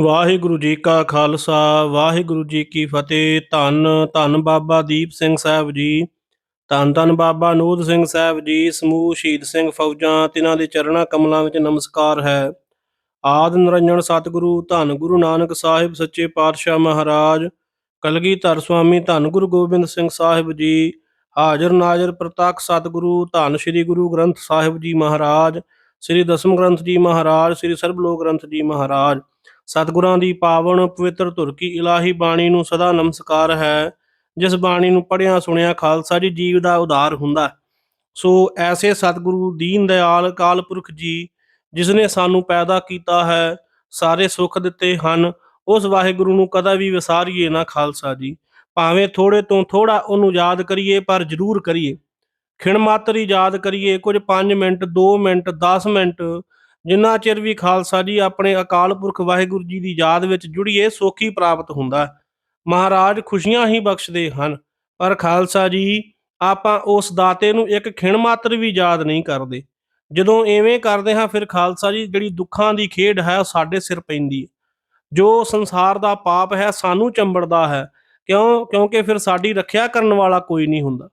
ਵਾਹਿਗੁਰੂ ਜੀ ਕਾ ਖਾਲਸਾ, ਵਾਹਿਗੁਰੂ ਜੀ ਕੀ ਫਤਿਹ। ਧੰਨ ਧੰਨ ਬਾਬਾ ਦੀਪ ਸਿੰਘ ਸਾਹਿਬ ਜੀ, ਧੰਨ ਧੰਨ ਬਾਬਾ ਨੂਰ ਸਿੰਘ ਸਾਹਿਬ ਜੀ, ਸਮੂਹ ਸ਼ਹੀਦ ਸਿੰਘ ਫੌਜਾਂ, ਤਿਨਾਂ ਦੇ ਚਰਣਾ ਕਮਲਾਂ ਵਿੱਚ ਨਮਸਕਾਰ ਹੈ। ਆਦ ਨਿਰੰਜਨ ਸਤਿਗੁਰੂ, ਧੰਨ ਗੁਰੂ ਨਾਨਕ ਸਾਹਿਬ ਸੱਚੇ ਪਾਤਸ਼ਾਹ ਮਹਾਰਾਜ, ਕਲਗੀਧਰ ਸੁਆਮੀ ਧੰਨ ਗੁਰੂ ਗੋਬਿੰਦ ਸਿੰਘ ਸਾਹਿਬ ਜੀ, ਹਾਜ਼ਰ ਨਾਜ਼ਰ ਪ੍ਰਤੱਖ ਸਤਿਗੁਰੂ, ਧੰਨ ਸ੍ਰੀ ਗੁਰੂ ਗ੍ਰੰਥ ਸਾਹਿਬ ਜੀ ਮਹਾਰਾਜ, ਸ੍ਰੀ ਦਸਮ ਗ੍ਰੰਥ ਜੀ ਮਹਾਰਾਜ, ਸ੍ਰੀ ਸਰਬ ਲੋਕ ਗ੍ਰੰਥ ਜੀ ਮਹਾਰਾਜ। ਸਤਿਗੁਰਾਂ ਦੀ ਪਾਵਨ ਪਵਿੱਤਰ ਧੁਰ ਕੀ ਇਲਾਹੀ ਬਾਣੀ ਨੂੰ ਸਦਾ ਨਮਸਕਾਰ ਹੈ, ਜਿਸ ਬਾਣੀ ਨੂੰ ਪੜ੍ਹਿਆ ਸੁਣਿਆ ਖਾਲਸਾ ਜੀ ਜੀਵ ਦਾ ਉਧਾਰ ਹੁੰਦਾ ਹੈ। ਸੋ ਐਸੇ ਸਤਿਗੁਰੂ ਦੀਨ ਦਿਆਲ ਕਾਲ ਪੁਰਖ ਜੀ ਜਿਸ ਨੇ ਸਾਨੂੰ ਪੈਦਾ ਕੀਤਾ ਹੈ, ਸਾਰੇ ਸੁੱਖ ਦਿੱਤੇ ਹਨ, ਉਸ ਵਾਹਿਗੁਰੂ ਨੂੰ ਕਦਾ ਵੀ ਵਿਸਾਰੀਏ ਨਾ ਖਾਲਸਾ ਜੀ ਭਾਵੇਂ ਥੋੜੇ ਤੋਂ ਥੋੜਾ ਉਹਨੂੰ ਯਾਦ ਕਰੀਏ, ਪਰ ਜ਼ਰੂਰ ਕਰੀਏ ਖਿਣ ਮਾਤਰ ਹੀ ਯਾਦ ਕਰੀਏ, ਕੁਝ 5 ਮਿੰਟ 2 ਮਿੰਟ 10 ਮਿੰਟ ਜਿੰਨਾ ਚਿਰ ਵੀ ਖਾਲਸਾ ਜੀ ਆਪਣੇ ਅਕਾਲ ਪੁਰਖ ਵਾਹਿਗੁਰੂ ਜੀ ਦੀ ਯਾਦ ਵਿੱਚ ਜੁੜੀਏ, ਸੋਖੀ ਪ੍ਰਾਪਤ ਹੁੰਦਾ ਹੈ। ਮਹਾਰਾਜ ਖੁਸ਼ੀਆਂ ਹੀ ਬਖਸ਼ਦੇ ਹਨ, ਪਰ ਖਾਲਸਾ ਜੀ, ਆਪਾਂ ਉਸ ਦਾਤੇ ਨੂੰ ਇੱਕ ਖਿਣ ਮਾਤਰ ਵੀ ਯਾਦ ਨਹੀਂ ਕਰਦੇ। ਜਦੋਂ ਐਵੇਂ ਕਰਦੇ ਹਾਂ, ਫਿਰ ਖਾਲਸਾ ਜੀ ਜਿਹੜੀ ਦੁੱਖਾਂ ਦੀ ਖੇਡ ਹੈ, ਉਹ ਸਾਡੇ ਸਿਰ ਪੈਂਦੀ ਹੈ। ਜੋ ਸੰਸਾਰ ਦਾ ਪਾਪ ਹੈ, ਸਾਨੂੰ ਚੰਬੜਦਾ ਹੈ। ਕਿਉਂ? ਕਿਉਂਕਿ ਫਿਰ ਸਾਡੀ ਰੱਖਿਆ ਕਰਨ ਵਾਲਾ ਕੋਈ ਨਹੀਂ ਹੁੰਦਾ।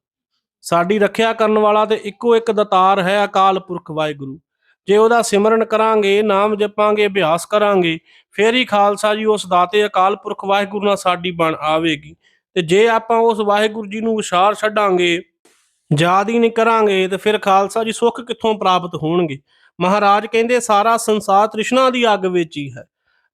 ਸਾਡੀ ਰੱਖਿਆ ਕਰਨ ਵਾਲਾ ਤੇ ਇੱਕੋ ਇੱਕ ਦਤਾਰ ਹੈ ਅਕਾਲ ਪੁਰਖ ਵਾਹਿਗੁਰੂ। ਜੇ ਉਹਦਾ ਸਿਮਰਨ ਕਰਾਂਗੇ, ਨਾਮ ਜਪਾਂਗੇ, ਅਭਿਆਸ ਕਰਾਂਗੇ, ਫੇਰ ਹੀ ਖਾਲਸਾ ਜੀ ਉਸ ਦਾਤੇ ਅਕਾਲ ਪੁਰਖ ਵਾਹਿਗੁਰੂ ਨਾਲ ਸਾਡੀ ਬਣ ਆਵੇਗੀ। ਤੇ ਜੇ ਆਪਾਂ ਉਸ ਵਾਹਿਗੁਰੂ ਜੀ ਨੂੰ ਵਿਸ਼ਾਰ ਛੱਡਾਂਗੇ, ਯਾਦ ਹੀ ਨਹੀਂ ਕਰਾਂਗੇ, ਤੇ ਫਿਰ ਖਾਲਸਾ ਜੀ ਸੁੱਖ ਕਿੱਥੋਂ ਪ੍ਰਾਪਤ ਹੋਣਗੇ? ਮਹਾਰਾਜ ਕਹਿੰਦੇ, ਸਾਰਾ ਸੰਸਾਰ ਤ੍ਰਿਸ਼ਨਾ ਦੀ ਅੱਗ ਵਿੱਚ ਹੀ ਹੈ।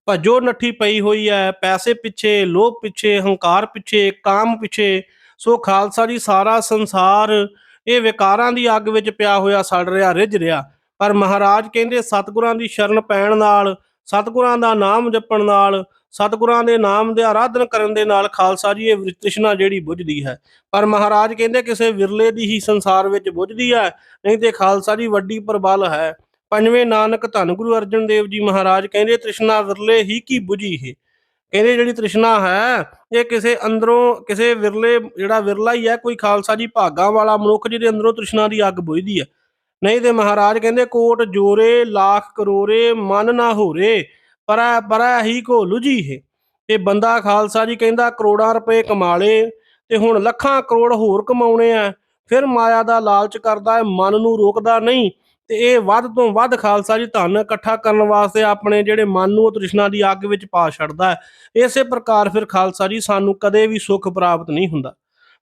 ਭਜੋ ਨੱਠੀ ਪਈ ਹੋਈ ਹੈ, ਪੈਸੇ ਪਿੱਛੇ, ਲੋਭ ਪਿੱਛੇ, ਹੰਕਾਰ ਪਿੱਛੇ, ਕਾਮ ਪਿੱਛੇ। ਸੋ ਖਾਲਸਾ ਜੀ, ਸਾਰਾ ਸੰਸਾਰ ਇਹ ਵਿਕਾਰਾਂ ਦੀ ਅੱਗ ਵਿੱਚ ਪਿਆ ਹੋਇਆ, ਸੜ ਰਿਹਾ, ਰਿੱਝ ਰਿਹਾ। ਪਰ ਮਹਾਰਾਜ ਕਹਿੰਦੇ ਸਤਿਗੁਰਾਂ ਦੀ ਸ਼ਰਨ ਪੈਣ ਨਾਲ, ਸਤਿਗੁਰਾਂ ਦਾ ਨਾਮ ਜਪਣ ਨਾਲ, ਸਤਿਗੁਰਾਂ ਦੇ ਨਾਮ ਦੇ ਆਰਾਧਨ ਕਰਨ ਦੇ ਨਾਲ ਖਾਲਸਾ ਜੀ, ਇਹ ਤ੍ਰਿਸ਼ਨਾ ਜਿਹੜੀ ਬੁਝਦੀ ਹੈ। ਪਰ ਮਹਾਰਾਜ ਕਹਿੰਦੇ ਕਿਸੇ ਵਿਰਲੇ ਦੀ ਹੀ ਸੰਸਾਰ ਵਿੱਚ ਬੁਝਦੀ ਹੈ, ਨਹੀਂ ਤੇ ਖਾਲਸਾ ਜੀ ਵੱਡੀ ਪ੍ਰਬਲ ਹੈ। ਪੰਜਵੇਂ ਨਾਨਕ ਧੰਨ ਗੁਰੂ ਅਰਜਨ ਦੇਵ ਜੀ ਮਹਾਰਾਜ ਕਹਿੰਦੇ ਤ੍ਰਿਸ਼ਨਾ ਵਿਰਲੇ ਹੀ ਕੀ ਬੁਝੀ ਹੈ? ਕਹਿੰਦੇ ਜਿਹੜੀ ਤ੍ਰਿਸ਼ਨਾ ਹੈ, ਇਹ ਕਿਸੇ ਅੰਦਰੋਂ, ਕਿਸੇ ਵਿਰਲੇ, ਜਿਹੜਾ ਵਿਰਲਾ ਹੀ ਹੈ, ਕੋਈ ਖਾਲਸਾ ਜੀ ਭਾਗਾਂ ਵਾਲਾ ਮਨੁੱਖ ਜਿਹਦੇ ਅੰਦਰੋਂ ਤ੍ਰਿਸ਼ਨਾ ਦੀ ਅੱਗ ਬੁਝਦੀ ਹੈ। ਨਹੀਂ ਤੇ ਮਹਾਰਾਜ ਕਹਿੰਦੇ ਕੋਟ ਜੋਰੇ, ਲੱਖ ਕਰੋਰੇ, ਮਨ ਨਾ ਹੋਰੇ, ਪਰੈ ਪਰੈ ਹੀ ਕੋ ਲੁਜੀ ਹੈ ਤੇ ਬੰਦਾ ਖਾਲਸਾ ਜੀ ਕਹਿੰਦਾ ਕਰੋੜਾਂ ਰੁਪਏ ਕਮਾ ਲੇ ਤੇ ਹੁਣ ਲੱਖਾਂ ਕਰੋੜ ਹੋਰ ਕਮਾਉਣੇ ਆ। ਫਿਰ ਮਾਇਆ ਦਾ ਲਾਲਚ ਕਰਦਾ ਹੈ, ਮਨ ਨੂੰ ਰੋਕਦਾ ਨਹੀਂ, ਤੇ ਇਹ ਵੱਧ ਤੋਂ ਵੱਧ ਖਾਲਸਾ ਜੀ ਧਨ ਇਕੱਠਾ ਕਰਨ ਵਾਸਤੇ ਆਪਣੇ ਜਿਹੜੇ ਮਨ ਨੂੰ ਉਹ ਤ੍ਰਿਸ਼ਨਾ ਦੀ ਅੱਗ ਵਿੱਚ ਪਾ ਛੱਡਦਾ ਹੈ। ਇਸੇ ਪ੍ਰਕਾਰ ਫਿਰ ਖਾਲਸਾ ਜੀ ਸਾਨੂੰ ਕਦੇ ਵੀ ਸੁੱਖ ਪ੍ਰਾਪਤ ਨਹੀਂ ਹੁੰਦਾ।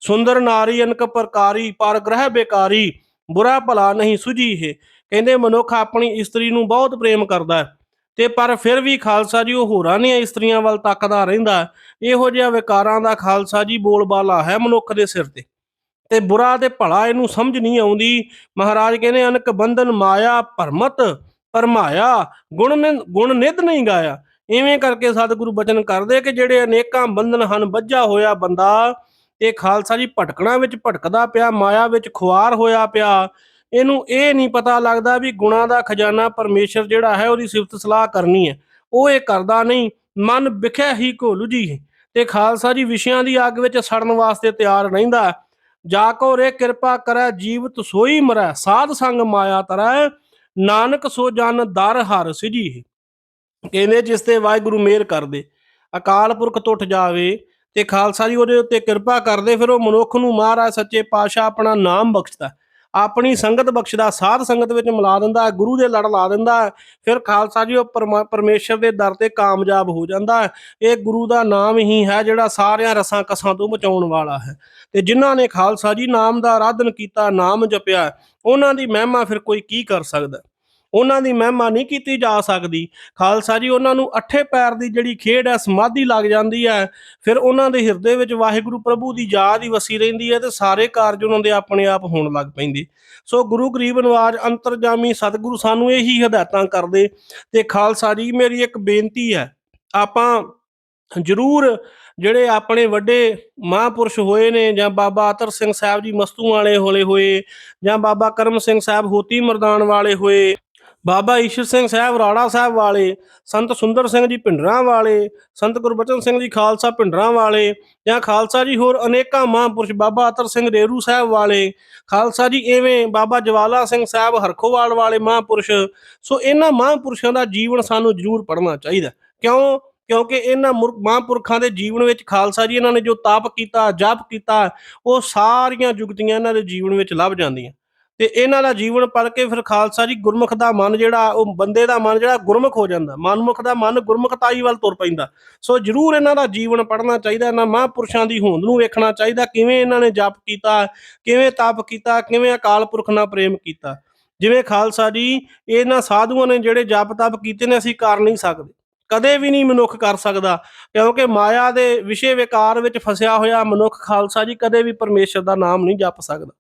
ਸੁੰਦਰ ਨਾਰੀ ਅਨਕ ਪ੍ਰਕਾਰੀ, ਪਰ ਗ੍ਰਹਿ ਬੇਕਾਰੀ ਬੁਰਾ ਭਲਾ ਨਹੀਂ ਸੁਝੀ ਇਹ। ਕਹਿੰਦੇ ਮਨੁੱਖ ਆਪਣੀ ਇਸਤਰੀ ਨੂੰ ਬਹੁਤ ਪ੍ਰੇਮ ਕਰਦਾ ਤੇ ਪਰ ਫਿਰ ਵੀ ਖਾਲਸਾ ਜੀ ਉਹ ਹੋਰਾਂ ਦੀਆਂ ਇਸਤਰੀਆਂ ਵੱਲ ਤੱਕਦਾ ਰਹਿੰਦਾ ਇਹੋ ਜਿਹਾ ਵਿਕਾਰਾਂ ਦਾ ਖਾਲਸਾ ਜੀ ਬੋਲਬਾਲਾ ਹੈ ਮਨੁੱਖ ਦੇ ਸਿਰ ਤੇ। ਤੇ ਬੁਰਾ ਤੇ ਭਲਾ ਇਹਨੂੰ ਸਮਝ ਨਹੀਂ ਆਉਂਦੀ। ਮਹਾਰਾਜ ਕਹਿੰਦੇ, ਅਨਕ ਬੰਧਨ ਮਾਇਆ ਭਰਮਤ ਪਰਮਾਇਆ ਗੁਣ ਨਿ- ਗੁਣ ਨਿਧ ਨਹੀਂ ਗਾਇਆ। ਇਵੇਂ ਕਰਕੇ ਸਤਿਗੁਰੂ ਬਚਨ ਕਰਦੇ ਕਿ ਜਿਹੜੇ ਅਨੇਕਾਂ ਬੰਧਨ ਹਨ ਵੱਜਾ ਹੋਇਆ ਬੰਦਾ ਇਹ ਖਾਲਸਾ ਜੀ ਭਟਕਣਾ ਵਿੱਚ ਭਟਕਦਾ ਪਿਆ, ਮਾਇਆ ਵਿੱਚ ਖੁਆਰ ਹੋਇਆ ਪਿਆ। ਇਹਨੂੰ ਇਹ ਨਹੀਂ ਪਤਾ ਲੱਗਦਾ ਵੀ ਗੁਣਾ ਦਾ ਖਜ਼ਾਨਾ ਪਰਮੇਸ਼ਰ ਜਿਹੜਾ ਹੈ ਉਹਦੀ ਸਿਫਤ ਸਲਾਹ ਕਰਨੀ ਹੈ। ਉਹ ਇਹ ਕਰਦਾ ਨਹੀਂ, ਮਨ ਵਿਖਿਆ ਹੀ ਕੋ ਜੀ। ਤੇ ਖਾਲਸਾ ਜੀ ਵਿਸ਼ਿਆਂ ਦੀ ਅੱਗ ਵਿੱਚ ਸੜਨ ਵਾਸਤੇ ਤਿਆਰ ਰਹਿੰਦਾ ਜਾ ਕੋ ਰੇ ਕਿਰਪਾ ਕਰੈ ਜੀਵਤ ਸੋਈ ਮਰੈ, ਸਾਧ ਸੰਗ ਮਾਇਆ ਤਰੈ, ਨਾਨਕ ਸੋ ਜਨ ਦਰ ਹਰ ਸਿਜੀ ਕਹਿੰਦੇ ਜਿਸ ਤੇ ਵਾਹਿਗੁਰੂ ਮਿਹਰ ਕਰਦੇ, ਅਕਾਲ ਪੁਰਖ ਟੁੱਟ ਜਾਵੇ ਤੇ ਖਾਲਸਾ ਜੀ ਉਹਦੇ ਉੱਤੇ ਕਿਰਪਾ ਕਰਦੇ, ਫਿਰ ਉਹ ਮਨੁੱਖ ਨੂੰ ਮਹਾਰਾਜ ਸੱਚੇ ਪਾਤਸ਼ਾਹ ਆਪਣਾ ਨਾਮ ਬਖਸ਼ਦਾ। ਆਪਣੀ ਸੰਗਤ ਬਖਸ਼ਦਾ, ਸਾਧ ਸੰਗਤ ਵਿੱਚ ਮਿਲਾ ਦਿੰਦਾ, ਗੁਰੂ ਦੇ ਲੜ ਲਾ ਦਿੰਦਾ ਹੈ। ਫਿਰ ਖਾਲਸਾ ਜੀ ਉਹ ਪਰਮਾ- ਪਰਮੇਸ਼ਰ ਦੇ ਦਰ ਤੇ ਕਾਮਯਾਬ ਹੋ ਜਾਂਦਾ। ਇਹ ਗੁਰੂ ਦਾ ਨਾਮ ਹੀ ਹੈ ਜਿਹੜਾ ਸਾਰਿਆਂ ਰਸਾਂ ਕਸਾਂ ਤੋਂ ਬਚਾਉਣ ਵਾਲਾ ਹੈ। ਤੇ ਜਿਨ੍ਹਾਂ ਨੇ ਖਾਲਸਾ ਜੀ ਨਾਮ ਦਾ ਆਰਾਧਨ ਕੀਤਾ, ਨਾਮ ਜਪਿਆ, ਉਹਨਾਂ ਦੀ ਮਹਿਮਾ ਫਿਰ ਕੋਈ ਕੀ ਕਰ ਸਕਦਾ? ਉਹਨਾਂ ਦੀ ਮਹਿਮਾ ਨਹੀਂ ਕੀਤੀ ਜਾ ਸਕਦੀ। ਖਾਲਸਾ ਜੀ, ਉਹਨਾਂ ਨੂੰ ਅੱਠੇ ਪੈਰ ਦੀ ਜਿਹੜੀ ਖੇਡ ਹੈ, ਸਮਾਧੀ ਲੱਗ ਜਾਂਦੀ ਹੈ। ਫਿਰ ਉਹਨਾਂ ਦੇ ਹਿਰਦੇ ਵਿੱਚ ਵਾਹਿਗੁਰੂ ਪ੍ਰਭੂ ਦੀ ਯਾਦ ਹੀ ਵਸੀ ਰਹਿੰਦੀ ਹੈ ਤੇ ਸਾਰੇ ਕਾਰਜ ਉਹਨਾਂ ਦੇ ਆਪਣੇ ਆਪ ਹੋਣ ਲੱਗ ਪੈਂਦੇ। ਸੋ ਗੁਰੂ ਗਰੀਬ ਨਵਾਜ ਅੰਤਰਜਾਮੀ ਸਤਿਗੁਰੂ ਸਾਨੂੰ ਇਹੀ ਹਦਾਇਤਾਂ ਕਰਦੇ ਤੇ ਖਾਲਸਾ ਜੀ, ਮੇਰੀ ਇੱਕ ਬੇਨਤੀ ਹੈ, ਆਪਾਂ ਜ਼ਰੂਰ ਜਿਹੜੇ ਆਪਣੇ ਵੱਡੇ ਮਹਾਂਪੁਰਸ਼ ਹੋਏ ਨੇ ਜਾਂ ਬਾਬਾ ਅਤਰ ਸਿੰਘ ਸਾਹਿਬ ਜੀ ਮਸਤੂ ਵਾਲੇ ਹੋਲੇ ਹੋਏ ਜਾਂ ਬਾਬਾ ਕਰਮ ਸਿੰਘ ਸਾਹਿਬ ਹੋਤੀ ਮਰਦਾਨ ਵਾਲੇ ਹੋਏ ਬਾਬਾ ਈਸ਼ਰ ਸਿੰਘ ਸਾਹਿਬ, ਰਾੜਾ ਸਾਹਿਬ ਵਾਲੇ, ਸੰਤ ਸੁੰਦਰ ਸਿੰਘ ਜੀ ਭਿੰਡਰਾਂ ਵਾਲੇ, ਸੰਤ ਗੁਰਬਚਨ ਸਿੰਘ ਜੀ ਖਾਲਸਾ ਭਿੰਡਰਾਂ ਵਾਲੇ ਜਾਂ ਖਾਲਸਾ ਜੀ ਹੋਰ ਅਨੇਕਾਂ ਮਹਾਂਪੁਰਸ਼ ਬਾਬਾ ਅਤਰ ਸਿੰਘ ਰੇਰੂ ਸਾਹਿਬ ਵਾਲੇ, ਖਾਲਸਾ ਜੀ ਐਵੇਂ ਬਾਬਾ ਜਵਾਲਾ ਸਿੰਘ ਸਾਹਿਬ ਹਰਖੋਵਾਲ ਵਾਲੇ ਮਹਾਂਪੁਰਸ਼, ਸੋ ਇਹਨਾਂ ਮਹਾਂਪੁਰਸ਼ਾਂ ਦਾ ਜੀਵਨ ਸਾਨੂੰ ਜ਼ਰੂਰ ਪੜ੍ਹਨਾ ਚਾਹੀਦਾ। ਕਿਉਂ? ਕਿਉਂਕਿ ਇਹਨਾਂ ਮੁਰ- ਮਹਾਂਪੁਰਖਾਂ ਦੇ ਜੀਵਨ ਵਿੱਚ ਖਾਲਸਾ ਜੀ ਇਹਨਾਂ ਨੇ ਜੋ ਤਾਪ ਕੀਤਾ, ਜਪ ਕੀਤਾ, ਉਹ ਸਾਰੀਆਂ ਜੁਗਤੀਆਂ ਇਹਨਾਂ ਦੇ ਜੀਵਨ ਵਿੱਚ ਲੱਭ ਜਾਂਦੀਆਂ। ਤੇ ਇਹਨਾਂ ਦਾ ਜੀਵਨ ਪੜ ਕੇ ਫਿਰ ਖਾਲਸਾ ਜੀ, ਗੁਰਮੁਖ ਦਾ ਮਨ ਜਿਹੜਾ, ਉਹ ਬੰਦੇ ਦਾ ਮਨ ਜਿਹੜਾ ਗੁਰਮੁਖ ਹੋ ਜਾਂਦਾ। ਮਨਮੁਖ ਦਾ ਮਨ ਗੁਰਮੁਖਤਾਈ ਵੱਲ ਤੁਰ ਪੈਂਦਾ। ਸੋ ਜਰੂਰ ਇਹਨਾਂ ਦਾ ਜੀਵਨ ਪੜ੍ਹਨਾ ਚਾਹੀਦਾ, ਇਹਨਾਂ ਮਹਾਂਪੁਰਸ਼ਾਂ ਦੀ ਹੋਂਦ ਨੂੰ ਵੇਖਣਾ ਚਾਹੀਦਾ, ਕਿਵੇਂ ਇਹਨਾਂ ਨੇ ਜਪ ਕੀਤਾ, ਕਿਵੇਂ ਤਪ ਕੀਤਾ, ਕਿਵੇਂ ਅਕਾਲ ਪੁਰਖ ਨਾਲ ਪ੍ਰੇਮ ਕੀਤਾ। ਜਿਵੇਂ ਖਾਲਸਾ ਜੀ, ਇਹਨਾਂ ਸਾਧੂਆਂ ਨੇ ਜਿਹੜੇ ਜਪ ਤਪ ਕੀਤੇ ਨੇ, ਅਸੀਂ ਕਰ ਨਹੀਂ ਸਕਦੇ। ਕਦੇ ਵੀ ਨਹੀਂ ਮਨੁੱਖ ਕਰ ਸਕਦਾ, ਕਿਉਂਕਿ ਮਾਇਆ ਦੇ ਵਿਸ਼ੇ ਵਿਕਾਰ ਵਿੱਚ ਫਸਿਆ ਹੋਇਆ ਮਨੁੱਖ ਖਾਲਸਾ ਜੀ ਕਦੇ ਵੀ ਪਰਮੇਸ਼ਰ ਦਾ ਨਾਮ ਨਹੀਂ ਜਪ ਸਕਦਾ।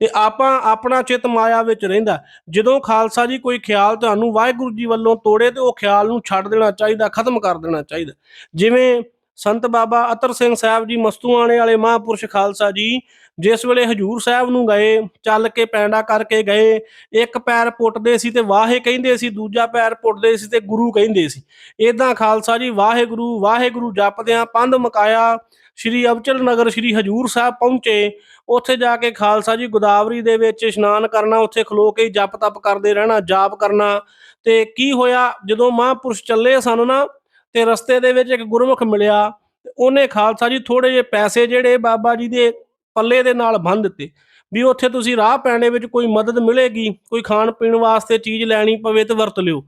ਤੇ ਆਪਾਂ ਆਪਣਾ ਚਿੱਤ ਮਾਇਆ ਵਿੱਚ ਰਹਿੰਦਾ ਜਦੋਂ ਖਾਲਸਾ ਜੀ ਕੋਈ ਖਿਆਲ ਤੁਹਾਨੂੰ ਵਾਹਿਗੁਰੂ ਜੀ ਵੱਲੋਂ ਤੋੜੇ ਤੇ ਉਹ ਖਿਆਲ ਨੂੰ ਛੱਡ ਦੇਣਾ ਚਾਹੀਦਾ, ਖਤਮ ਕਰ ਦੇਣਾ ਚਾਹੀਦਾ ਜਿਵੇਂ ਸੰਤ ਬਾਬਾ ਅਤਰ ਸਿੰਘ ਸਾਹਿਬ ਜੀ ਮਸਤੂਆਣੇ ਵਾਲੇ ਮਹਾਂਪੁਰਸ਼ ਖਾਲਸਾ ਜੀ ਜਿਸ ਵੇਲੇ ਹਜੂਰ ਸਾਹਿਬ ਨੂੰ ਗਏ, ਚੱਲ ਕੇ ਪੈਂਡਾ ਕਰਕੇ ਗਏ, ਇੱਕ ਪੈਰ ਪੁੱਟਦੇ ਸੀ ਤੇ ਵਾਹੇ ਕਹਿੰਦੇ ਸੀ, ਦੂਜਾ ਪੈਰ ਪੁੱਟਦੇ ਸੀ ਤੇ ਗੁਰੂ ਕਹਿੰਦੇ ਸੀ। ਇਦਾਂ ਖਾਲਸਾ ਜੀ ਵਾਹਿਗੁਰੂ ਵਾਹਿਗੁਰੂ ਜਪਦਿਆਂ ਪੰਧ ਮਕਾਇਆ ਸ਼੍ਰੀ ਅਬਚਲ ਨਗਰ ਸ਼੍ਰੀ ਹਜੂਰ ਸਾਹਿਬ ਪਹੁੰਚੇ। ਉੱਥੇ ਜਾ ਕੇ ਖਾਲਸਾ ਜੀ ਗੋਦਾਵਰੀ ਦੇ ਵਿੱਚ ਇਸ਼ਨਾਨ ਕਰਨਾ, ਉੱਥੇ ਖਲੋ ਕੇ ਜਪ ਤਪ ਕਰਦੇ ਰਹਿਣਾ, ਜਾਪ ਕਰਨਾ। ਤੇ ਕੀ ਹੋਇਆ? ਜਦੋਂ ਮਹਾਂਪੁਰਸ਼ ਚੱਲੇ ਸਨ ਨਾ, ਤੇ ਰਸਤੇ ਦੇ ਵਿੱਚ ਇੱਕ ਗੁਰਮੁਖ ਮਿਲਿਆ। ਤੇ ਉਹਨੇ ਖਾਲਸਾ ਜੀ ਥੋੜੇ ਜਿਹੇ ਪੈਸੇ ਜਿਹੜੇ ਬਾਬਾ ਜੀ ਦੇ ਪੱਲੇ ਦੇ ਨਾਲ ਬੰਨ ਦਿੱਤੇ। ਵੀ ਉੱਥੇ ਤੁਸੀਂ ਰਾਹ ਪੈਣੇ ਵਿੱਚ ਕੋਈ ਮਦਦ ਮਿਲੇਗੀ, ਕੋਈ ਖਾਣ ਪੀਣ ਵਾਸਤੇ ਚੀਜ਼ ਲੈਣੀ ਪਵੇ ਤੇ ਵਰਤ ਲਿਓ।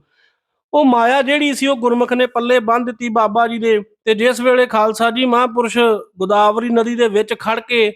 ਉਹ ਮਾਇਆ ਜਿਹੜੀ ਸੀ, ਉਹ ਗੁਰਮੁਖ ਨੇ ਪੱਲੇ ਬੰਨ ਦਿੱਤੀ ਬਾਬਾ ਜੀ ਦੇ। ਤੇ ਜਿਸ ਵੇਲੇ ਖਾਲਸਾ ਜੀ ਮਹਾਂਪੁਰਸ਼ ਗੋਦਾਵਰੀ ਨਦੀ ਦੇ ਵਿੱਚ ਖੜ ਕੇ